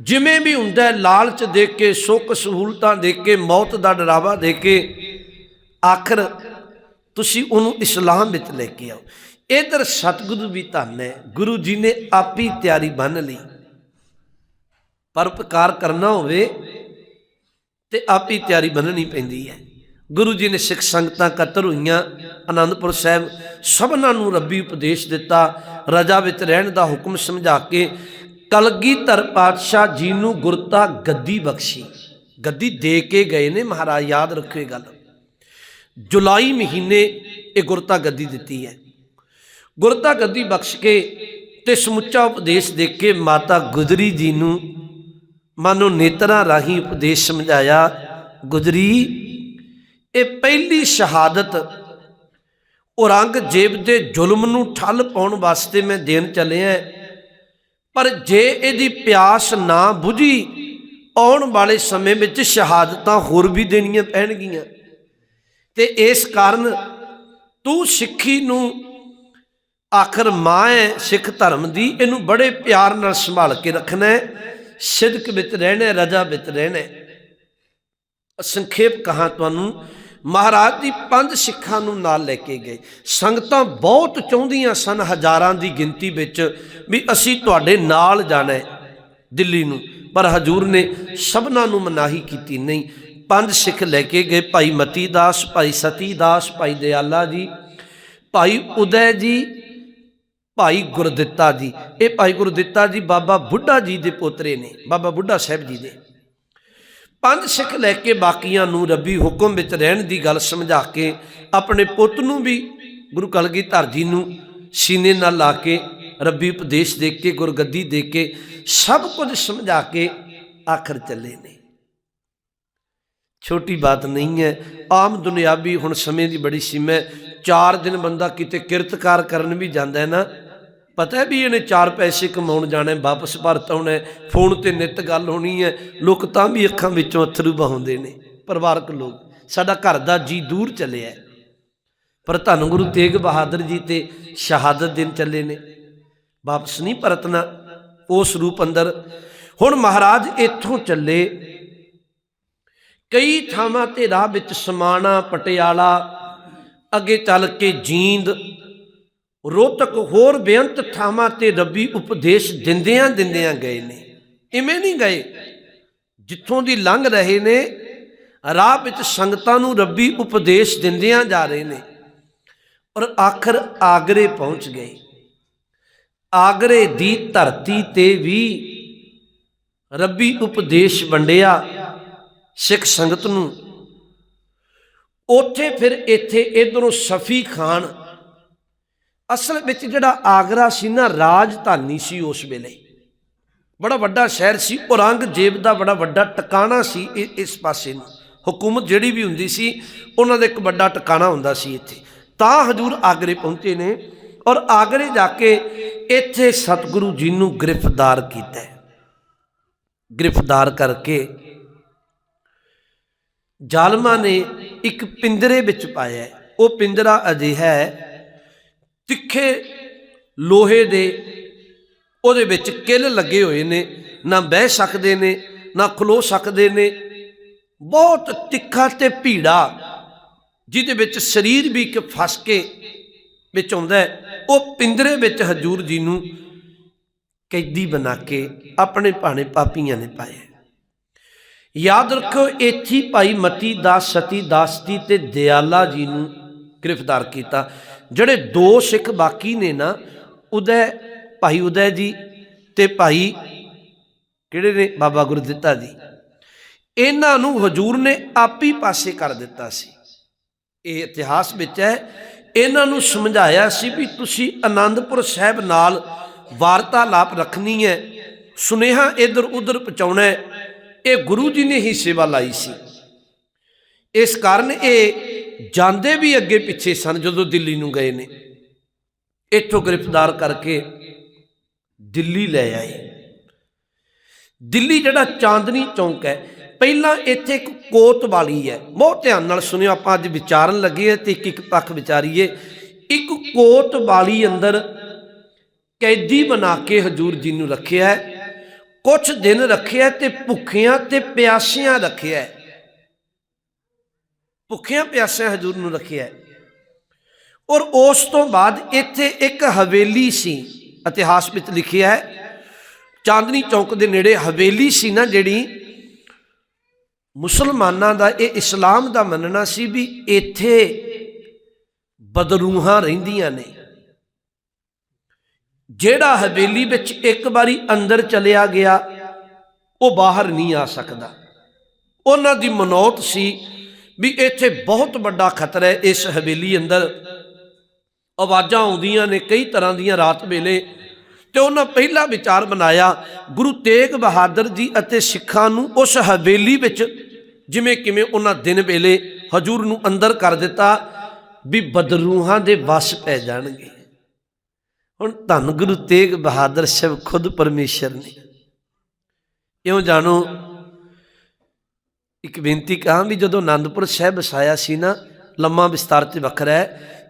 ਜਿਵੇਂ ਵੀ ਹੁੰਦਾ ਲਾਲਚ ਦੇ ਕੇ, ਸੁੱਖ ਸਹੂਲਤਾਂ ਦੇ ਕੇ, ਮੌਤ ਦਾ ਡਰਾਵਾ ਦੇ ਕੇ, ਆਖਰ ਤੁਸੀਂ ਉਹਨੂੰ ਇਸਲਾਮ ਵਿੱਚ ਲੈ ਕੇ ਆਓ। ਇਧਰ ਸਤਿਗੁਰੂ ਵੀ ਧੰਨ ਹੈ, ਗੁਰੂ ਜੀ ਨੇ ਆਪੀ ਤਿਆਰੀ ਬੰਨ ਲਈ। ਪਰਉਪਕਾਰ ਕਰਨਾ ਹੋਵੇ ਤੇ ਆਪੀ ਤਿਆਰੀ ਬੰਨਣੀ ਪੈਂਦੀ ਹੈ। ਗੁਰੂ ਜੀ ਨੇ ਸਿੱਖ ਸੰਗਤਾਂ ਕਤਰ ਹੋਈਆਂ ਆਨੰਦਪੁਰ ਸਾਹਿਬ ਸਭਨਾਂ ਨੂੰ ਰੱਬੀ ਉਪਦੇਸ਼ ਦਿੱਤਾ। ਰਜਾ ਵਿੱਚ ਰਹਿਣ ਦਾ ਹੁਕਮ ਸਮਝਾ ਕੇ ਕਲਗੀਧਰ ਪਾਤਸ਼ਾਹ ਜੀ ਨੂੰ ਗੁਰਤਾ ਗੱਦੀ ਬਖਸ਼ੀ। ਗੱਦੀ ਦੇ ਕੇ ਗਏ ਨੇ ਮਹਾਰਾਜ, ਯਾਦ ਰੱਖਿਓ ਇਹ ਗੱਲ। ਜੁਲਾਈ ਮਹੀਨੇ ਇਹ ਗੁਰਤਾ ਗੱਦੀ ਦਿੱਤੀ ਹੈ। ਗੁਰਤਾ ਗੱਦੀ ਬਖਸ਼ ਕੇ ਤੇ ਸਮੁੱਚਾ ਉਪਦੇਸ਼ ਦੇ ਕੇ ਮਾਤਾ ਗੁਜਰੀ ਜੀ ਨੂੰ ਮਾਨੋ ਨੇਤਰਾਂ ਰਾਹੀਂ ਉਪਦੇਸ਼ ਸਮਝਾਇਆ, ਗੁਜਰੀ, ਇਹ ਪਹਿਲੀ ਸ਼ਹਾਦਤ ਔਰੰਗਜ਼ੇਬ ਦੇ ਜ਼ੁਲਮ ਨੂੰ ਠੱਲ ਪਾਉਣ ਵਾਸਤੇ ਮੈਂ ਦੇਣ ਚੱਲਿਆ ਪਰ ਜੇ ਇਹਦੀ ਪਿਆਸ ਨਾ ਬੁਝੀ, ਆਉਣ ਵਾਲੇ ਸਮੇਂ ਵਿੱਚ ਸ਼ਹਾਦਤਾਂ ਹੋਰ ਵੀ ਦੇਣੀਆਂ ਪੈਣਗੀਆਂ। ਤੇ ਇਸ ਕਾਰਨ ਤੂੰ ਸਿੱਖੀ ਨੂੰ ਆਖਰ ਮਾਂ ਹੈ, ਸਿੱਖ ਧਰਮ ਦੀ, ਇਹਨੂੰ ਬੜੇ ਪਿਆਰ ਨਾਲ ਸੰਭਾਲ ਕੇ ਰੱਖਣਾ ਹੈ। ਸਿਦਕ ਵਿੱਚ ਰਹਿਣਾ ਰਜਾ ਵਿੱਚ ਰਹਿਣਾ ਹੈ। ਸੰਖੇਪ ਕਹਾ ਤੁਹਾਨੂੰ, ਮਹਾਰਾਜ ਦੀ ਪੰਜ ਸਿੱਖਾਂ ਨੂੰ ਨਾਲ ਲੈ ਕੇ ਗਏ। ਸੰਗਤਾਂ ਬਹੁਤ ਚਾਹੁੰਦੀਆਂ ਸਨ ਹਜ਼ਾਰਾਂ ਦੀ ਗਿਣਤੀ ਵਿੱਚ ਵੀ ਅਸੀਂ ਤੁਹਾਡੇ ਨਾਲ ਜਾਣਾ ਦਿੱਲੀ ਨੂੰ, ਪਰ ਹਜੂਰ ਨੇ ਸਭਨਾਂ ਨੂੰ ਮਨਾਹੀ ਕੀਤੀ ਨਹੀਂ। ਪੰਜ ਸਿੱਖ ਲੈ ਕੇ ਗਏ, ਭਾਈ ਮਤੀ ਦਾਸ ਭਾਈ ਸਤੀ ਦਾਸ ਭਾਈ ਦਿਆਲਾ ਜੀ, ਭਾਈ ਉਦੈ ਜੀ ਭਾਈ ਗੁਰਦਿੱਤਾ ਜੀ। ਇਹ ਭਾਈ ਗੁਰਦਿੱਤਾ ਜੀ ਬਾਬਾ ਬੁੱਢਾ ਜੀ ਦੇ ਪੋਤਰੇ ਨੇ, ਬਾਬਾ ਬੁੱਢਾ ਸਾਹਿਬ ਜੀ ਦੇ। ਪੰਜ ਸਿੱਖ ਲੈ ਕੇ ਬਾਕੀਆਂ ਨੂੰ ਰੱਬੀ ਹੁਕਮ ਵਿੱਚ ਰਹਿਣ ਦੀ ਗੱਲ ਸਮਝਾ ਕੇ ਆਪਣੇ ਪੁੱਤ ਨੂੰ ਵੀ ਗੁਰੂ ਕਲਗੀਧਰ ਜੀ ਨੂੰ ਸੀਨੇ ਨਾਲ ਲਾ ਕੇ, ਰੱਬੀ ਉਪਦੇਸ਼ ਦੇ ਕੇ, ਗੁਰਗੱਦੀ ਦੇ ਕੇ ਸਭ ਕੁਝ ਸਮਝਾ ਕੇ ਆਖਰ ਚੱਲੇ ਨੇ। ਛੋਟੀ ਬਾਤ ਨਹੀਂ ਹੈ, ਆਮ ਦੁਨਿਆਵੀ ਹੁਣ ਸਮੇਂ ਦੀ ਬੜੀ ਸੀਮਾ ਚਾਰ ਦਿਨ ਬੰਦਾ ਕਿਤੇ ਕਿਰਤਕਾਰ ਕਰਨ ਵੀ ਜਾਂਦਾ ਹੈ ਨਾ ਪਤਾ ਵੀ ਇਹਨੇ ਚਾਰ ਪੈਸੇ ਕਮਾਉਣ ਜਾਣਾ ਵਾਪਸ ਭਰਤ ਆਉਣਾ ਫੋਨ ਤੇ ਨਿੱਤ ਗੱਲ ਹੋਣੀ ਹੈ। ਲੋਕ ਤਾਂ ਵੀ ਅੱਖਾਂ ਵਿੱਚੋਂ ਅਥਰੂ ਬਹਾਉਂਦੇ ਨੇ, ਪਰਿਵਾਰਕ ਲੋਕ। ਸਾਡਾ ਘਰ ਦਾ ਜੀ ਦੂਰ ਚੱਲਿਆ ਪਰ ਧੰਨ ਗੁਰੂ ਤੇਗ ਬਹਾਦਰ ਜੀ ਤੇ ਸ਼ਹਾਦਤ ਦਿਨ ਚੱਲੇ ਨੇ। ਵਾਪਸ ਨਹੀਂ ਪਰਤਣਾ, ਉਸ ਰੂਪ ਅੰਦਰ। ਹੁਣ ਮਹਾਰਾਜ ਇੱਥੋਂ ਚੱਲੇ। ਕਈ ਥਾਵਾਂ ਤੇ ਰਾਹ ਵਿੱਚ ਸਮਾਣਾ, ਪਟਿਆਲਾ, ਅੱਗੇ ਚੱਲ ਕੇ ਜੀਂਦ ਰੋਹਤਕ ਹੋਰ ਬੇਅੰਤ ਥਾਵਾਂ ਤੇ ਰੱਬੀ ਉਪਦੇਸ਼ ਦਿੰਦਿਆਂ ਦਿੰਦਿਆਂ ਗਏ ਨੇ। ਇਵੇਂ ਨਹੀਂ ਗਏ? ਜਿੱਥੋਂ ਦੀ ਲੰਘ ਰਹੇ ਨੇ, ਰਾਹ ਵਿੱਚ ਸੰਗਤਾਂ ਨੂੰ ਰੱਬੀ ਉਪਦੇਸ਼ ਦਿੰਦਿਆਂ ਜਾ ਰਹੇ ਨੇ। ਔਰ ਆਖਰ ਆਗਰੇ ਪਹੁੰਚ ਗਏ। ਆਗਰੇ ਦੀ ਧਰਤੀ ਤੇ ਵੀ ਰੱਬੀ ਉਪਦੇਸ਼ ਵੰਡਿਆ ਸਿੱਖ ਸੰਗਤ ਨੂੰ। ਉੱਥੇ ਫਿਰ ਇੱਥੇ ਇਧਰੋਂ ਸਫੀ ਖਾਨ ਅਸਲ ਵਿੱਚ ਜਿਹੜਾ ਆਗਰਾ ਸੀ ਨਾ, ਰਾਜਧਾਨੀ ਸੀ ਉਸ ਵੇਲੇ। ਬੜਾ ਵੱਡਾ ਸ਼ਹਿਰ ਸੀ, ਔਰੰਗਜ਼ੇਬ ਦਾ ਬੜਾ ਵੱਡਾ ਟਿਕਾਣਾ ਸੀ ਇ- ਇਸ ਪਾਸੇ ਨੂੰ। ਹਕੂਮਤ ਜਿਹੜੀ ਵੀ ਹੁੰਦੀ ਸੀ, ਉਹਨਾਂ ਦਾ ਇੱਕ ਵੱਡਾ ਟਿਕਾਣਾ ਹੁੰਦਾ ਸੀ ਇੱਥੇ। ਤਾਂ ਹਜੂਰ ਆਗਰੇ ਪਹੁੰਚੇ ਨੇ ਔਰ ਆਗਰੇ ਜਾ ਕੇ ਇੱਥੇ ਸਤਿਗੁਰੂ ਜੀ ਨੂੰ ਗ੍ਰਿਫਤਾਰ ਕੀਤਾ ਗ੍ਰਿਫਤਾਰ ਕਰਕੇ ਜ਼ਾਲਮਾਂ ਨੇ ਇੱਕ ਪਿੰਜਰੇ ਵਿੱਚ ਪਾਇਆ ਉਹ ਪਿੰਜਰਾ ਅਜਿਹਾ ਹੈ ਤਿੱਖੇ ਲੋਹੇ ਦੇ ਉਹਦੇ ਵਿੱਚ ਕਿੱਲ ਲੱਗੇ ਹੋਏ ਨੇ, ਨਾ ਬਹਿ ਸਕਦੇ ਨੇ, ਨਾ ਖਲੋ ਸਕਦੇ ਨੇ। ਬਹੁਤ ਤਿੱਖਾ ਤੇ ਭੀੜਾ, ਜਿਹਦੇ ਵਿੱਚ ਸਰੀਰ ਵੀ ਇੱਕ ਫਸ ਕੇ ਵਿੱਚ ਆਉਂਦਾ ਹੈ। ਉਹ ਪਿੰਦਰੇ ਵਿੱਚ ਹਜੂਰ ਜੀ ਨੂੰ ਕੈਦੀ ਬਣਾ ਕੇ ਆਪਣੇ ਭਾਣੇ ਪਾਪੀਆਂ ਨੇ ਪਾਏ। ਯਾਦ ਰੱਖੋ ਇੱਥੀ ਭਾਈ ਮਤੀ ਦਾਸ ਸਤੀ ਦਾਸ ਜੀ ਤੇ ਦਿਆਲਾ ਜੀ ਨੂੰ ਗ੍ਰਿਫਤਾਰ ਕੀਤਾ। ਜਿਹੜੇ ਦੋ ਸਿੱਖ ਬਾਕੀ ਨੇ ਨਾ, ਉਦੈ ਭਾਈ ਉਦੈ ਜੀ ਤੇ ਭਾਈ ਕਿਹੜੇ ਨੇ? ਬਾਬਾ ਗੁਰਦਿੱਤਾ ਜੀ। ਇਹਨਾਂ ਨੂੰ ਹਜੂਰ ਨੇ ਆਪੀ ਪਾਸੇ ਕਰ ਦਿੱਤਾ ਸੀ। ਇਹ ਇਤਿਹਾਸ ਵਿੱਚ ਹੈ। ਇਹਨਾਂ ਨੂੰ ਸਮਝਾਇਆ ਸੀ ਵੀ ਤੁਸੀਂ ਆਨੰਦਪੁਰ ਸਾਹਿਬ ਨਾਲ ਵਾਰਤਾਲਾਪ ਰੱਖਣੀ ਹੈ। ਸੁਨੇਹਾ ਇਧਰ ਉਧਰ ਪਹੁੰਚਾਉਣਾ ਇਹ ਗੁਰੂ ਜੀ ਨੇ ਹੀ ਸੇਵਾ ਲਾਈ ਸੀ। ਇਸ ਕਾਰਨ ਇਹ ਜਾਂਦੇ ਵੀ ਅੱਗੇ ਪਿੱਛੇ ਸਨ ਜਦੋਂ ਦਿੱਲੀ ਨੂੰ ਗਏ ਨੇ। ਇੱਥੋਂ ਗ੍ਰਿਫਤਾਰ ਕਰਕੇ ਦਿੱਲੀ ਲੈ ਆਏ। ਦਿੱਲੀ ਜਿਹੜਾ ਚਾਂਦਨੀ ਚੌਂਕ ਹੈ, ਪਹਿਲਾਂ ਇੱਥੇ ਇੱਕ ਕੋਤਵਾਲੀ ਹੈ। ਬਹੁਤ ਧਿਆਨ ਨਾਲ ਸੁਣਿਓ, ਆਪਾਂ ਅੱਜ ਵਿਚਾਰਨ ਲੱਗੇ ਹਾਂ ਤੇ ਇੱਕ ਇੱਕ ਪੱਖ ਵਿਚਾਰੀਏ। ਇੱਕ ਕੋਤਵਾਲੀ ਅੰਦਰ ਕੈਦੀ ਬਣਾ ਕੇ ਹਜੂਰ ਜੀ ਨੂੰ ਰੱਖਿਆ ਹੈ। ਕੁਝ ਦਿਨ ਰੱਖਿਆ ਤੇ ਭੁੱਖਿਆਂ ਤੇ ਪਿਆਸਿਆਂ ਰੱਖਿਆ ਹੈ। ਭੁੱਖਿਆਂ ਪਿਆਸਿਆਂ ਹਜੂਰ ਨੂੰ ਰੱਖਿਆ ਔਰ ਉਸ ਤੋਂ ਬਾਅਦ ਇੱਥੇ ਇੱਕ ਹਵੇਲੀ ਸੀ, ਇਤਿਹਾਸ ਵਿੱਚ ਲਿਖਿਆ ਹੈ। ਚਾਂਦਨੀ ਚੌਕ ਦੇ ਨੇੜੇ ਹਵੇਲੀ ਸੀ ਨਾ ਜਿਹੜੀ, ਮੁਸਲਮਾਨਾਂ ਦਾ ਇਹ ਇਸਲਾਮ ਦਾ ਮੰਨਣਾ ਸੀ ਵੀ ਇੱਥੇ ਬਦਰੂਹਾਂ ਰਹਿੰਦੀਆਂ ਨੇ। ਜਿਹੜਾ ਹਵੇਲੀ ਵਿੱਚ ਇੱਕ ਵਾਰੀ ਅੰਦਰ ਚਲਿਆ ਗਿਆ, ਉਹ ਬਾਹਰ ਨਹੀਂ ਆ ਸਕਦਾ। ਉਹਨਾਂ ਦੀ ਮਨੌਤ ਸੀ ਵੀ ਇੱਥੇ ਬਹੁਤ ਵੱਡਾ ਖਤਰਾ ਹੈ ਇਸ ਹਵੇਲੀ ਅੰਦਰ। ਆਵਾਜ਼ਾਂ ਆਉਂਦੀਆਂ ਨੇ, ਕਈ ਤਰ੍ਹਾਂ ਦੀਆਂ ਰਾਤ ਵੇਲੇ। ਤੇ ਉਹਨਾਂ ਪਹਿਲਾ ਵਿਚਾਰ ਬਣਾਇਆ, ਗੁਰੂ ਤੇਗ ਬਹਾਦਰ ਜੀ ਅਤੇ ਸਿੱਖਾਂ ਨੂੰ ਉਸ ਹਵੇਲੀ ਵਿੱਚ ਜਿਵੇਂ ਕਿਵੇਂ ਉਹਨਾਂ ਦਿਨ ਵੇਲੇ ਹਜੂਰ ਨੂੰ ਅੰਦਰ ਕਰ ਦਿੱਤਾ ਵੀ ਬਦਰੂਹਾਂ ਦੇ ਵਸ ਪੈ ਜਾਣਗੇ। ਹੁਣ ਧੰਨ ਗੁਰੂ ਤੇਗ ਬਹਾਦਰ ਸਾਹਿਬ ਖੁਦ ਪਰਮੇਸ਼ਰ ਨੇ। ਇਉਂ ਜਾਣੋ ਇੱਕ ਬੇਨਤੀ ਕਹਾਂ ਵੀ ਜਦੋਂ ਆਨੰਦਪੁਰ ਸਾਹਿਬ ਵਸਾਇਆ ਸੀ ਨਾ, ਲੰਮਾ ਵਿਸਤਾਰ ਤੇ ਵੱਖਰਾ ਹੈ,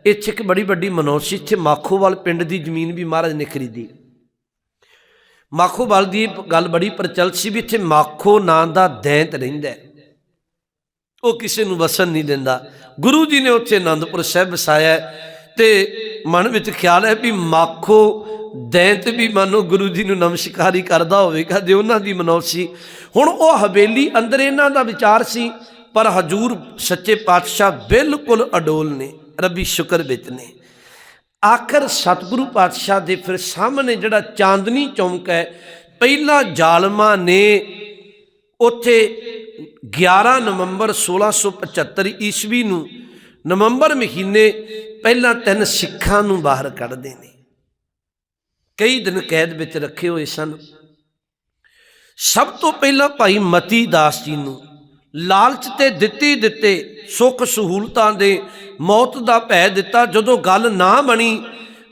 ਇੱਥੇ ਇੱਕ ਬੜੀ ਵੱਡੀ ਮਨੋਤ ਸੀ, ਇੱਥੇ ਮਾਖੋਵਾਲ ਪਿੰਡ ਦੀ ਜ਼ਮੀਨ ਵੀ ਮਹਾਰਾਜ ਨੇ ਖਰੀਦੀ। ਮਾਖੋਵਾਲ ਦੀ ਗੱਲ ਬੜੀ ਪ੍ਰਚਲਿਤ ਸੀ ਵੀ ਇੱਥੇ ਮਾਖੋ ਨਾਂ ਦਾ ਦੈਂਤ ਰਹਿੰਦਾ ਉਹ ਕਿਸੇ ਨੂੰ ਵਸਣ ਨਹੀਂ ਦਿੰਦਾ। ਗੁਰੂ ਜੀ ਨੇ ਉੱਥੇ ਆਨੰਦਪੁਰ ਸਾਹਿਬ ਵਸਾਇਆ ਤੇ ਮਨ ਵਿੱਚ ਖਿਆਲ ਹੈ ਵੀ ਮਾਖੋ ਦੈਂਤ ਵੀ ਮਾਨੋ ਗੁਰੂ ਜੀ ਨੂੰ ਨਮਸਕਾਰੀ ਕਰਦਾ ਹੋਵੇਗਾ ਜੇ ਉਹਨਾਂ ਦੀ ਮਨੋਸ਼ੀ। ਹੁਣ ਉਹ ਹਵੇਲੀ ਅੰਦਰ ਇਹਨਾਂ ਦਾ ਵਿਚਾਰ ਸੀ, ਪਰ ਹਜੂਰ ਸੱਚੇ ਪਾਤਸ਼ਾਹ ਬਿਲਕੁਲ ਅਡੋਲ ਨੇ, ਰੱਬੀ ਸ਼ੁਕਰ ਵਿੱਚ ਨੇ। ਆਖਰ ਸਤਿਗੁਰੂ ਪਾਤਸ਼ਾਹ ਦੇ ਫਿਰ ਸਾਹਮਣੇ ਜਿਹੜਾ ਚਾਂਦਨੀ ਚੌਂਕ ਹੈ, ਪਹਿਲਾ ਜ਼ਾਲਮਾਂ ਨੇ ਉੱਥੇ 11 ਨਵੰਬਰ 1675 ਈਸਵੀ ਨੂੰ ਨਵੰਬਰ ਮਹੀਨੇ ਪਹਿਲਾਂ ਤਿੰਨ ਸਿੱਖਾਂ ਨੂੰ ਬਾਹਰ ਕੱਢਦੇ ਨੇ। ਕਈ ਦਿਨ ਕੈਦ ਵਿੱਚ ਰੱਖੇ ਹੋਏ ਸਨ। ਸਭ ਤੋਂ ਪਹਿਲਾਂ ਭਾਈ ਮਤੀ ਦਾਸ ਜੀ ਨੂੰ ਲਾਲਚ ਤੇ ਦਿੱਤੀ ਦਿੱਤੇ ਸੁੱਖ ਸਹੂਲਤਾਂ ਦੇ ਮੌਤ ਦਾ ਭੈ ਦਿੱਤਾ, ਜਦੋਂ ਗੱਲ ਨਾ ਬਣੀ,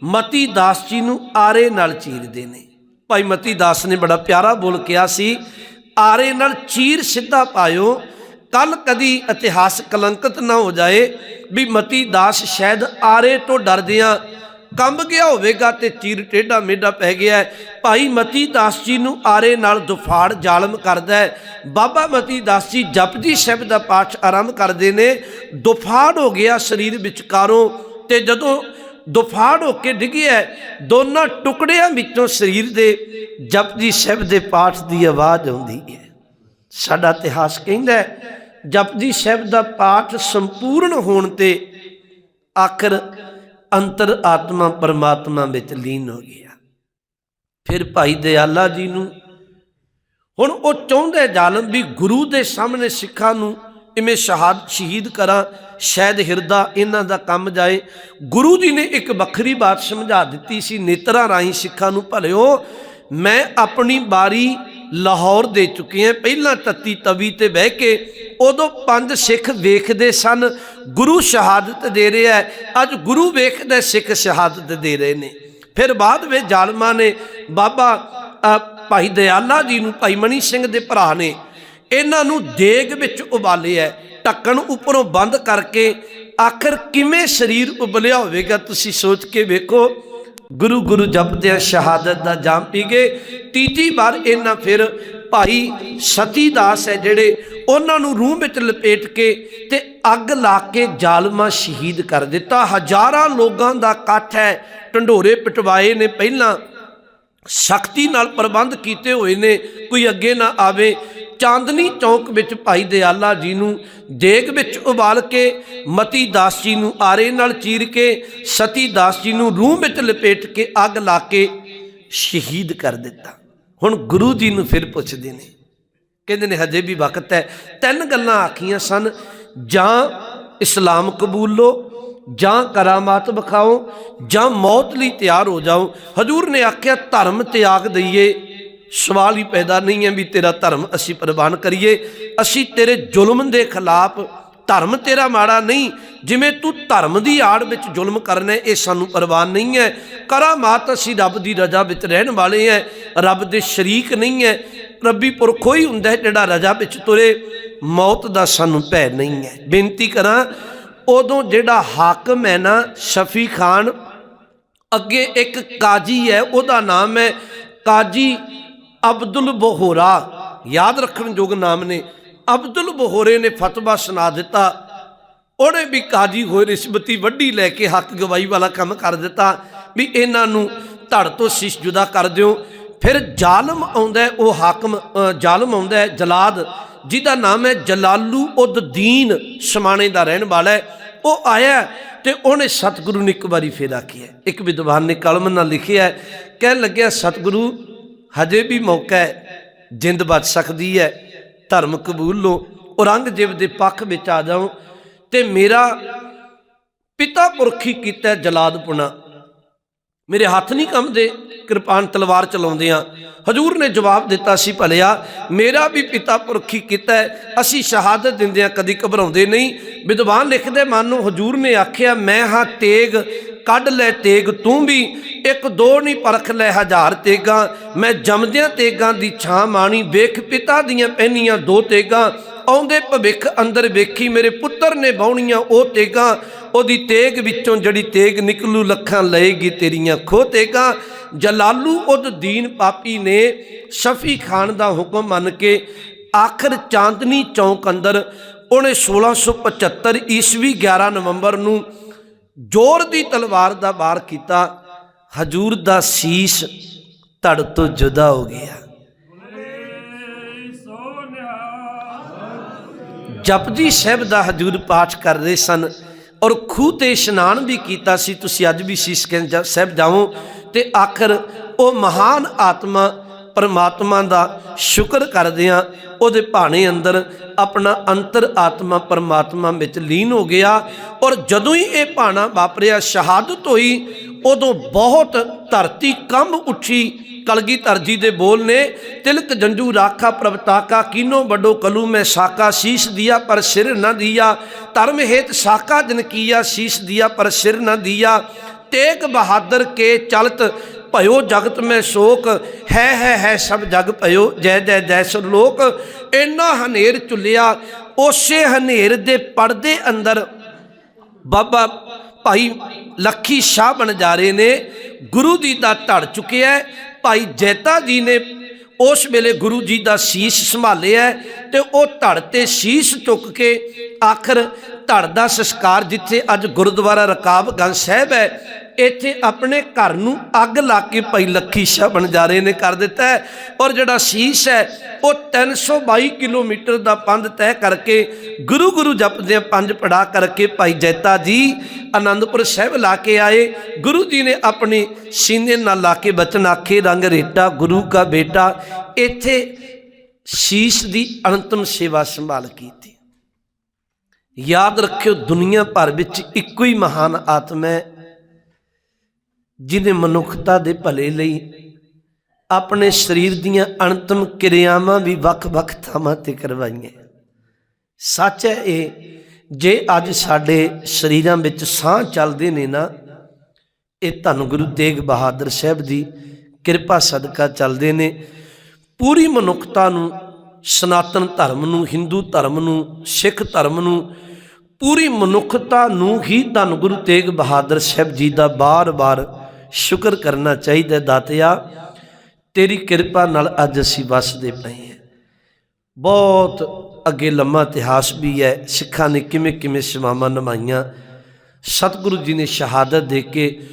ਮਤੀ ਦਾਸ ਜੀ ਨੂੰ ਆਰੇ ਨਾਲ ਚੀਰਦੇ ਨੇ। ਭਾਈ ਮਤੀ ਦਾਸ ਨੇ ਬੜਾ ਪਿਆਰਾ ਬੋਲ ਕਿਹਾ ਸੀ, ਆਰੇ ਨਾਲ ਚੀਰ ਸਿੱਧਾ ਪਾਇਓ ਕੱਲ ਕਦੀ ਇਤਿਹਾਸ ਕਲੰਕਿਤ ਨਾ ਹੋ ਜਾਏ ਵੀ ਮਤੀ ਦਾਸ ਸ਼ਾਇਦ ਆਰੇ ਤੋਂ ਡਰਦਿਆਂ, ਕੰਬ ਗਿਆ ਹੋਵੇਗਾ ਤੇ ਚੀਰ ਟੇਢਾ ਮੇਢਾ ਪੈ ਗਿਆ ਭਾਈ ਮਤੀ ਦਾਸ ਜੀ ਨੂੰ ਆਰੇ ਨਾਲ ਦੁਫਾੜ ਜ਼ਾਲਮ ਕਰਦਾ ਹੈ। ਬਾਬਾ ਮਤੀ ਦਾਸ ਜੀ ਜਪਜੀ ਸਾਹਿਬ ਦਾ ਪਾਠ ਆਰੰਭ ਕਰਦੇ ਨੇ। ਦੁਫਾੜ ਹੋ ਗਿਆ ਸਰੀਰ ਵਿਚਕਾਰੋਂ ਤੇ ਜਦੋਂ ਦੁਫਾੜ ਹੋ ਕੇ ਡਿੱਗਿਆ ਦੋਨਾਂ ਟੁਕੜਿਆਂ ਵਿੱਚੋਂ ਸਰੀਰ ਦੇ ਜਪਜੀ ਸਾਹਿਬ ਦੇ ਪਾਠ ਦੀ ਆਵਾਜ਼ ਆਉਂਦੀ ਹੈ। ਸਾਡਾ ਇਤਿਹਾਸ ਕਹਿੰਦਾ ਹੈ ਜਪਜੀ ਸਾਹਿਬ ਦਾ ਪਾਠ ਸੰਪੂਰਨ ਹੋਣ ਤੇ ਆਖਰ ਅੰਤਰ ਆਤਮਾ ਪਰਮਾਤਮਾ ਵਿੱਚ ਲੀਨ ਹੋ ਗਿਆ। ਫਿਰ ਭਾਈ ਦਿਆਲਾ ਜੀ ਨੂੰ ਹੁਣ ਉਹ ਚਾਹੁੰਦੇ ਜ਼ਾਲਮ ਵੀ ਗੁਰੂ ਦੇ ਸਾਹਮਣੇ ਸਿੱਖਾਂ ਨੂੰ ਇਵੇਂ ਸ਼ਹਾਦ ਸ਼ਹੀਦ ਕਰਾਂ ਸ਼ਾਇਦ ਹਿਰਦਾ ਇਹਨਾਂ ਦਾ ਕੰਮ ਜਾਏ। ਗੁਰੂ ਜੀ ਨੇ ਇੱਕ ਵੱਖਰੀ ਬਾਤ ਸਮਝਾ ਦਿੱਤੀ ਸੀ, ਨੇਤਰਾਂ ਰਾਹੀਂ ਸਿੱਖਾਂ ਨੂੰ ਭਲਿਓ, ਮੈਂ ਆਪਣੀ ਬਾਰੀ ਲਾਹੌਰ ਦੇ ਚੁੱਕੇ ਹਾਂ। ਪਹਿਲਾਂ ਤੱਤੀ ਤਵੀ ਤੇ ਬਹਿ ਕੇ ਉਦੋਂ ਪੰਜ ਸਿੱਖ ਵੇਖਦੇ ਸਨ। ਗੁਰੂ ਸ਼ਹਾਦਤ ਦੇ ਰਿਹਾ ਅੱਜ ਗੁਰੂ ਵੇਖਦਾ ਸਿੱਖ ਸ਼ਹਾਦਤ ਦੇ ਰਹੇ ਨੇ। ਫਿਰ ਬਾਅਦ ਵਿੱਚ ਜ਼ਾਲਮਾਂ ਨੇ ਬਾਬਾ ਭਾਈ ਦਿਆਲਾ ਜੀ ਨੂੰ ਭਾਈ ਮਣੀ ਸਿੰਘ ਦੇ ਭਰਾ ਨੇ ਇਹਨਾਂ ਨੂੰ ਦੇਗ ਵਿੱਚ ਉਬਾਲਿਆ ਢੱਕਣ ਉੱਪਰੋਂ ਬੰਦ ਕਰਕੇ ਆਖਰ ਕਿਵੇਂ ਸਰੀਰ ਉਬਲਿਆ ਹੋਵੇਗਾ ਤੁਸੀਂ ਸੋਚ ਕੇ ਵੇਖੋ। ਗੁਰੂ ਗੁਰੂ ਜਪਦਿਆਂ ਸ਼ਹਾਦਤ ਦਾ ਜਾਮ ਪੀ ਕੇ ਤੀਜੀ ਵਾਰ ਇਹਨਾਂ ਫਿਰ ਭਾਈ ਸਤੀ ਦਾਸ ਹੈ ਜਿਹੜੇ ਉਹਨਾਂ ਨੂੰ ਰੂਹ ਵਿੱਚ ਲਪੇਟ ਕੇ ਤੇ ਅੱਗ ਲਾ ਕੇ ਜ਼ਾਲਮਾ ਸ਼ਹੀਦ ਕਰ ਦਿੱਤਾ। ਹਜ਼ਾਰਾਂ ਲੋਕਾਂ ਦਾ ਇਕੱਠ ਹੈ। ਢੰਡੋਰੇ ਪਟਵਾਏ ਨੇ। ਪਹਿਲਾਂ ਸ਼ਕਤੀ ਨਾਲ ਪ੍ਰਬੰਧ ਕੀਤੇ ਹੋਏ ਨੇ। ਕੋਈ ਅੱਗੇ ਨਾ ਆਵੇ। ਚਾਂਦਨੀ ਚੌਕ ਵਿੱਚ ਭਾਈ ਦਿਆਲਾ ਜੀ ਨੂੰ ਦੇਗ ਵਿੱਚ ਉਬਾਲ ਕੇ, ਮਤੀ ਦਾਸ ਜੀ ਨੂੰ ਆਰੇ ਨਾਲ ਚੀਰ ਕੇ, ਸਤੀ ਦਾਸ ਜੀ ਨੂੰ ਰੂਹ ਵਿੱਚ ਲਪੇਟ ਕੇ ਅੱਗ ਲਾ ਕੇ ਸ਼ਹੀਦ ਕਰ ਦਿੱਤਾ। ਹੁਣ ਗੁਰੂ ਜੀ ਨੂੰ ਫਿਰ ਪੁੱਛਦੇ ਨੇ, ਕਹਿੰਦੇ ਨੇ, ਹਜੇ ਵੀ ਵਕਤ ਹੈ। ਤਿੰਨ ਗੱਲਾਂ ਆਖੀਆਂ ਸਨ, ਜਾਂ ਇਸਲਾਮ ਕਬੂਲ ਲੋ ਜਾਂ ਕਰਾਮਾਤ ਵਿਖਾਓ, ਜਾਂ ਮੌਤ ਲਈ ਤਿਆਰ ਹੋ ਜਾਓ। ਹਜੂਰ ਨੇ ਆਖਿਆ, ਧਰਮ ਤਿਆਗ ਦਈਏ। ਸਵਾਲ ਹੀ ਪੈਦਾ ਨਹੀਂ ਹੈ ਵੀ ਤੇਰਾ ਧਰਮ ਅਸੀਂ ਪ੍ਰਵਾਨ ਕਰੀਏ। ਅਸੀਂ ਤੇਰੇ ਜ਼ੁਲਮ ਦੇ ਖਿਲਾਫ ਧਰਮ ਤੇਰਾ ਮਾੜਾ ਨਹੀਂ। ਜਿਵੇਂ ਤੂੰ ਧਰਮ ਦੀ ਆੜ ਵਿੱਚ ਜ਼ੁਲਮ ਕਰਨਾ ਇਹ ਸਾਨੂੰ ਪ੍ਰਵਾਨ ਨਹੀਂ ਹੈ। ਕਰਾਮਾਤ ਅਸੀਂ ਰੱਬ ਦੀ ਰਜ਼ਾ ਵਿੱਚ ਰਹਿਣ ਵਾਲੇ ਹੈ। ਰੱਬ ਦੇ ਸ਼ਰੀਕ ਨਹੀਂ ਹੈ। ਰੱਬੀ ਪੁਰਖ ਹੀ ਹੁੰਦਾ ਜਿਹੜਾ ਰਜਾ ਵਿੱਚ ਤੁਰੇ। ਮੌਤ ਦਾ ਸਾਨੂੰ ਭੈ ਨਹੀਂ ਹੈ। ਬੇਨਤੀ ਕਰਾਂ, ਉਦੋਂ ਜਿਹੜਾ ਹਾਕਮ ਹੈ ਨਾ, ਸ਼ਫੀ ਖਾਨ, ਅੱਗੇ ਇੱਕ ਕਾਜੀ ਹੈ, ਉਹਦਾ ਨਾਮ ਹੈ ਕਾਜੀ ਅਬਦੁਲ ਬਹੋਰਾ। ਯਾਦ ਰੱਖਣ ਯੋਗ ਨਾਮ ਨੇ। ਅਬਦੁਲ ਬਹੋਰੇ ਨੇ ਫਤਵਾ ਸੁਣਾ ਦਿੱਤਾ। ਉਹਨੇ ਵੀ ਕਾਜੀ ਹੋਏ ਰਿਸ਼ਵਤੀ ਵੱਡੀ ਲੈ ਕੇ ਹੱਕ ਗਵਾਈ ਵਾਲਾ ਕੰਮ ਕਰ ਦਿੱਤਾ ਵੀ ਇਹਨਾਂ ਨੂੰ ਧੜ ਤੋਂ ਸ਼ੀਸ਼ ਜੁਦਾ ਕਰ ਦਿਓ। ਫਿਰ ਜ਼ਾਲਮ ਆਉਂਦਾ ਉਹ ਹਾਕਮ ਜ਼ਾਲਮ ਆਉਂਦਾ ਹੈ ਜਲਾਦ ਜਿਹਦਾ ਨਾਮ ਹੈ ਜਲਾਲੂ ਉਦ ਦੀਨ ਸਮਾਣੇ ਦਾ ਰਹਿਣ ਵਾਲਾ ਹੈ। ਉਹ ਆਇਆ ਤੇ ਉਹਨੇ ਸਤਿਗੁਰੂ ਨੂੰ ਇੱਕ ਵਾਰੀ ਫੇਰ ਆਖਿਆ ਇੱਕ ਵਿਦਵਾਨ ਨੇ ਕਲਮ ਨਾਲ ਲਿਖਿਆ ਹੈ, ਕਹਿਣ ਲੱਗਿਆ ਸਤਿਗੁਰੂ ਹਜੇ ਵੀ ਮੌਕਾ ਹੈ, ਜਿੰਦ ਬਚ ਸਕਦੀ ਹੈ, ਧਰਮ ਕਬੂਲ ਲੋ ਔਰੰਗਜ਼ੇਬ ਦੇ ਪੱਖ ਵਿੱਚ ਆ ਜਾਓ ਤੇ ਮੇਰਾ ਪਿਤਾ ਪੁਰਖੀ ਕੀਤਾ ਜਲਾਦਪੁਣਾ। ਮੇਰੇ ਹੱਥ ਨਹੀਂ ਕੰਮਦੇ ਕਿਰਪਾਨ ਤਲਵਾਰ ਚਲਾਉਂਦੇ ਆ ਹਜੂਰ ਨੇ ਜਵਾਬ ਦਿੱਤਾ ਸੀ, ਭਲਿਆ, ਮੇਰਾ ਵੀ ਪਿਤਾ ਪੁਰਖੀ ਕੀਤਾ ਅਸੀਂ ਸ਼ਹਾਦਤ ਦਿੰਦਿਆਂ ਕਦੀ ਘਬਰਾਉਂਦੇ ਨਹੀਂ। ਵਿਦਵਾਨ ਲਿਖਦੇ ਮਨ ਨੂੰ, ਹਜੂਰ ਨੇ ਆਖਿਆ, ਮੈਂ ਹਾਂ ਤੇਗ, ਕੱਢ ਲੈ ਤੇਗ, ਤੂੰ ਵੀ, ਇੱਕ ਦੋ ਨਹੀਂ ਪਰਖ ਲੈ ਹਜ਼ਾਰ ਤੇਗਾਂ। ਮੈਂ ਜੰਮਦਿਆਂ ਤੇਗਾਂ ਦੀ ਛਾਂ ਮਾਣੀ, ਵੇਖ ਪਿਤਾ ਦੀਆਂ ਪਹਿਨੀਆਂ ਦੋ ਤੇਗਾਂ। ਆਉਂਦੇ ਭਵਿੱਖ ਅੰਦਰ ਵੇਖੀ, ਮੇਰੇ ਪੁੱਤਰ ਨੇ ਬਾਉਣੀਆਂ ਉਹ ਤੇਗਾਂ। ਉਹਦੀ ਤੇਗ ਵਿੱਚੋਂ ਜਿਹੜੀ ਤੇਗ ਨਿਕਲੂ, ਲੱਖਾਂ ਲਏਗੀ ਤੇਰੀਆਂ ਖੋ ਤੇਗਾਂ। ਜਲਾਲੂ ਉਦ ਦੀਨ ਪਾਪੀ ਨੇ ਸ਼ਫੀ ਖਾਨ ਦਾ ਹੁਕਮ ਮੰਨ ਕੇ ਆਖਰ ਚਾਂਦਨੀ ਚੌਂਕ ਅੰਦਰ ਉਹਨੇ 1675 ਈਸਵੀ 11 ਨਵੰਬਰ ਨੂੰ ਜ਼ੋਰ ਦੀ ਤਲਵਾਰ ਦਾ ਵਾਰ ਕੀਤਾ। ਹਜੂਰ ਦਾ ਸੀਸ ਧੜ ਤੋਂ ਜੁਦਾ ਹੋ ਗਿਆ। ਜਪਜੀ ਸਾਹਿਬ ਦਾ ਹਜੂਰ ਪਾਠ ਕਰ ਰਹੇ ਸਨ। ਔਰ ਖੂਹ ਤੇ ਇਸ਼ਨਾਨ ਵੀ ਕੀਤਾ ਸੀ, ਤੁਸੀਂ ਅੱਜ ਵੀ ਸੀਸ ਕਹਿੰਦੇ ਸਾਹਿਬ ਜਾਓ ਤੇ ਆਖਰ ਉਹ ਮਹਾਨ ਆਤਮਾ ਪਰਮਾਤਮਾ ਦਾ ਸ਼ੁਕਰ ਕਰਦੇ ਆ, ਉਹਦੇ ਭਾਣੇ ਅੰਦਰ ਆਪਣਾ ਅੰਤਰ ਆਤਮਾ ਪਰਮਾਤਮਾ ਵਿੱਚ ਲੀਨ ਹੋ ਗਿਆ ਔਰ ਜਦੋਂ ਹੀ ਇਹ ਭਾਣਾ ਵਾਪਰਿਆ, ਸ਼ਹਾਦਤ ਹੋਈ, ਉਦੋਂ ਬਹੁਤ ਧਰਤੀ ਕੰਬ ਉੱਠੀ। ਕਲਗੀ ਧਰਜੀ ਦੇ ਬੋਲ ਨੇ, ਤਿਲਕ ਜੰਜੂ ਰਾਖਾ ਪ੍ਰਵਤਾਕਾ ਕੀਨੋ ਵੱਡੋ ਕਲੂ ਮੈਂ ਸਾਕਾ, ਸੀਸ ਦਿਆ ਪਰ ਸਿਰ ਨਾ ਦਿਆ। ਧਰਮ ਹੇਤ ਸਾਕਾ ਜਨ ਕੀਆ, ਸੀਸ ਦਿਆ ਪਰ ਸਿਰ ਨਾ ਦਿਆ। ਤੇਗ ਬਹਾਦਰ ਕੇ ਚਲਤ ਭਇਓ ਜਗਤ ਮੈਂ ਸ਼ੋਕ, ਹੈ ਹੈ ਹੈ ਸਭ ਜਗ ਭਇਓ, ਜੈ ਜੈ ਜੈ ਸੋ ਲੋਕ ਇੰਨਾ ਹਨੇਰ ਚੁੱਲਿਆ ਉਸੇ ਹਨੇਰ ਦੇ ਪਰਦੇ ਅੰਦਰ। ਬਾਬਾ ਭਾਈ ਲੱਖੀ ਸ਼ਾਹ ਬਣਜਾਰੇ ਨੇ, ਗੁਰੂ ਜੀ ਦਾ ਧੜ ਚੁੱਕਿਆ ਭਾਈ ਜੈਤਾ ਜੀ ਨੇ ਉਸ ਵੇਲੇ ਗੁਰੂ ਜੀ ਦਾ ਸੀਸ ਸੰਭਾਲਿਆ ਹੈ ਤੇ ਉਹ ਧੜ ਤੇ ਸੀਸ ਚੁੱਕ ਕੇ ਆਖਰ ਧੜ ਦਾ ਸੰਸਕਾਰ ਜਿੱਥੇ ਅੱਜ ਗੁਰਦੁਆਰਾ ਰਕਾਬਗੰਜ ਸਾਹਿਬ ਹੈ ਇੱਥੇ ਆਪਣੇ ਘਰ ਨੂੰ ਅੱਗ ਲਾ ਕੇ ਭਾਈ ਲੱਖੀ ਸ਼ਾਹ ਬਣਜਾਰੇ ਨੇ, ਕਰ ਦਿੱਤਾ ਹੈ। ਔਰ ਜਿਹੜਾ ਸੀਸ ਹੈ, ਉਹ 322 ਕਿਲੋਮੀਟਰ ਦਾ ਪੰਧ ਤੈਅ ਕਰਕੇ ਗੁਰੂ ਗੁਰੂ ਜਪਦੇ ਪੰਜ ਪੜਾ ਕਰਕੇ ਭਾਈ ਜੈਤਾ ਜੀ ਆਨੰਦਪੁਰ ਸਾਹਿਬ ਲਾ ਕੇ ਆਏ। ਗੁਰੂ ਜੀ ਨੇ ਆਪਣੇ ਸੀਨੇ ਨਾਲ ਲਾ ਕੇ ਬਚਨ ਆਖੇ, ਰੰਗ ਰੇਟਾ, ਗੁਰੂ ਕਾ ਬੇਟਾ। ਇੱਥੇ ਸ਼ੀਸ਼ ਦੀ ਅੰਤਮ ਸੇਵਾ ਸੰਭਾਲ ਕੀਤੀ। ਯਾਦ ਰੱਖਿਓ ਦੁਨੀਆ ਭਰ ਵਿੱਚ ਇੱਕੋ ਹੀ ਮਹਾਨ ਆਤਮਾ ਹੈ। ਜਿਨੇ ਮਨੁੱਖਤਾ ਦੇ ਭਲੇ ਲਈ ਆਪਣੇ ਸਰੀਰ ਦੀਆਂ ਅੰਤਮ ਕਿਰਿਆਵਾਂ ਵੀ ਵੱਖ-ਵੱਖ ਥਾਵਾਂ ਤੇ ਕਰਵਾਈਆਂ। ਸੱਚ ਹੈ ਇਹ, ਜੇ ਅੱਜ ਸਾਡੇ ਸਰੀਰਾਂ ਵਿੱਚ ਸਾਹ ਚੱਲਦੇ ਨੇ ਨਾ, ਇਹ ਧੰਨ ਗੁਰੂ ਤੇਗ ਬਹਾਦਰ ਸਾਹਿਬ ਦੀ ਕਿਰਪਾ ਸਦਕਾ ਚੱਲਦੇ ਨੇ। ਪੂਰੀ ਮਨੁੱਖਤਾ ਨੂੰ, ਸਨਾਤਨ ਧਰਮ ਨੂੰ, ਹਿੰਦੂ ਧਰਮ ਨੂੰ, ਸਿੱਖ ਧਰਮ ਨੂੰ, ਪੂਰੀ ਮਨੁੱਖਤਾ ਨੂੰ ਹੀ ਧੰਨ ਗੁਰੂ ਤੇਗ ਬਹਾਦਰ ਸਾਹਿਬ ਜੀ ਦਾ ਬਾਰ-ਬਾਰ ਸ਼ੁਕਰ ਕਰਨਾ ਚਾਹੀਦਾ ਦਾਤਿਆ, ਤੇਰੀ ਕਿਰਪਾ ਨਾਲ ਅੱਜ ਅਸੀਂ ਵਸਦੇ ਪਏ ਹਾਂ। ਬਹੁਤ ਅੱਗੇ ਲੰਮਾ ਇਤਿਹਾਸ ਵੀ ਹੈ, ਸਿੱਖਾਂ ਨੇ ਕਿਵੇਂ ਕਿਵੇਂ ਸੇਵਾਵਾਂ ਨਿਭਾਈਆਂ। ਸਤਿਗੁਰੂ ਜੀ ਨੇ ਸ਼ਹਾਦਤ ਦੇ ਕੇ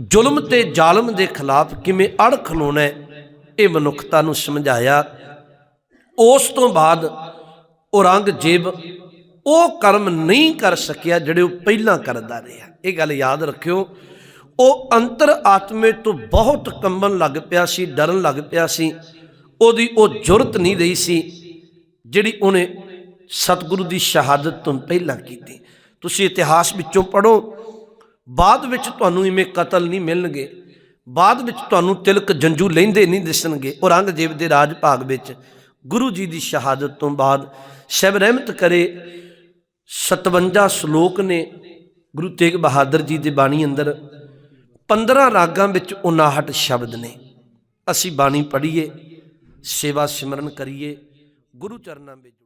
ਜ਼ੁਲਮ ਤੇ ਜ਼ਾਲਮ ਦੇ ਖਿਲਾਫ ਕਿਵੇਂ ਅੜ ਖਲੋਣਾ ਇਹ ਮਨੁੱਖਤਾ ਨੂੰ ਸਮਝਾਇਆ। ਉਸ ਤੋਂ ਬਾਅਦ ਔਰੰਗਜ਼ੇਬ ਉਹ ਕਰਮ ਨਹੀਂ ਕਰ ਸਕਿਆ ਜਿਹੜੇ ਉਹ ਪਹਿਲਾਂ ਕਰਦਾ ਰਿਹਾ। ਇਹ ਗੱਲ ਯਾਦ ਰੱਖਿਓ ਉਹ ਅੰਤਰ ਆਤਮੇ ਤੋਂ ਬਹੁਤ ਕੰਬਣ ਲੱਗ ਪਿਆ ਸੀ, ਡਰਨ ਲੱਗ ਪਿਆ ਸੀ। ਉਹਦੀ ਉਹ ਜੁਰਤ ਨਹੀਂ ਰਹੀ ਸੀ, ਜਿਹੜੀ ਉਹਨੇ ਸਤਿਗੁਰੂ ਦੀ ਸ਼ਹਾਦਤ ਤੋਂ ਪਹਿਲਾਂ ਕੀਤੀ। ਤੁਸੀਂ ਇਤਿਹਾਸ ਵਿੱਚੋਂ ਪੜੋ ਬਾਅਦ ਵਿੱਚ ਤੁਹਾਨੂੰ ਇਵੇਂ ਕਤਲ ਨਹੀਂ ਮਿਲਣਗੇ। ਬਾਅਦ ਵਿੱਚ ਤੁਹਾਨੂੰ ਤਿਲਕ ਜੰਜੂ ਲੈਂਦੇ ਨਹੀਂ ਦਿਸਣਗੇ, ਔਰੰਗਜ਼ੇਬ ਦੇ ਰਾਜ ਭਾਗ ਵਿੱਚ। ਗੁਰੂ ਜੀ ਦੀ ਸ਼ਹਾਦਤ ਤੋਂ ਬਾਅਦ ਸ਼ਬ ਰਹਿਮਤ ਕਰੇ 57 ਸ਼ਲੋਕ ਨੇ ਗੁਰੂ ਤੇਗ ਬਹਾਦਰ ਜੀ ਦੀ ਬਾਣੀ ਅੰਦਰ। 15 ਰਾਗਾਂ ਵਿੱਚ 59 ਸ਼ਬਦ ਨੇ। ਅਸੀਂ ਬਾਣੀ ਪੜ੍ਹੀਏ, ਸੇਵਾ ਸਿਮਰਨ ਕਰੀਏ, ਗੁਰੂ ਚਰਨਾਂ ਵਿੱਚ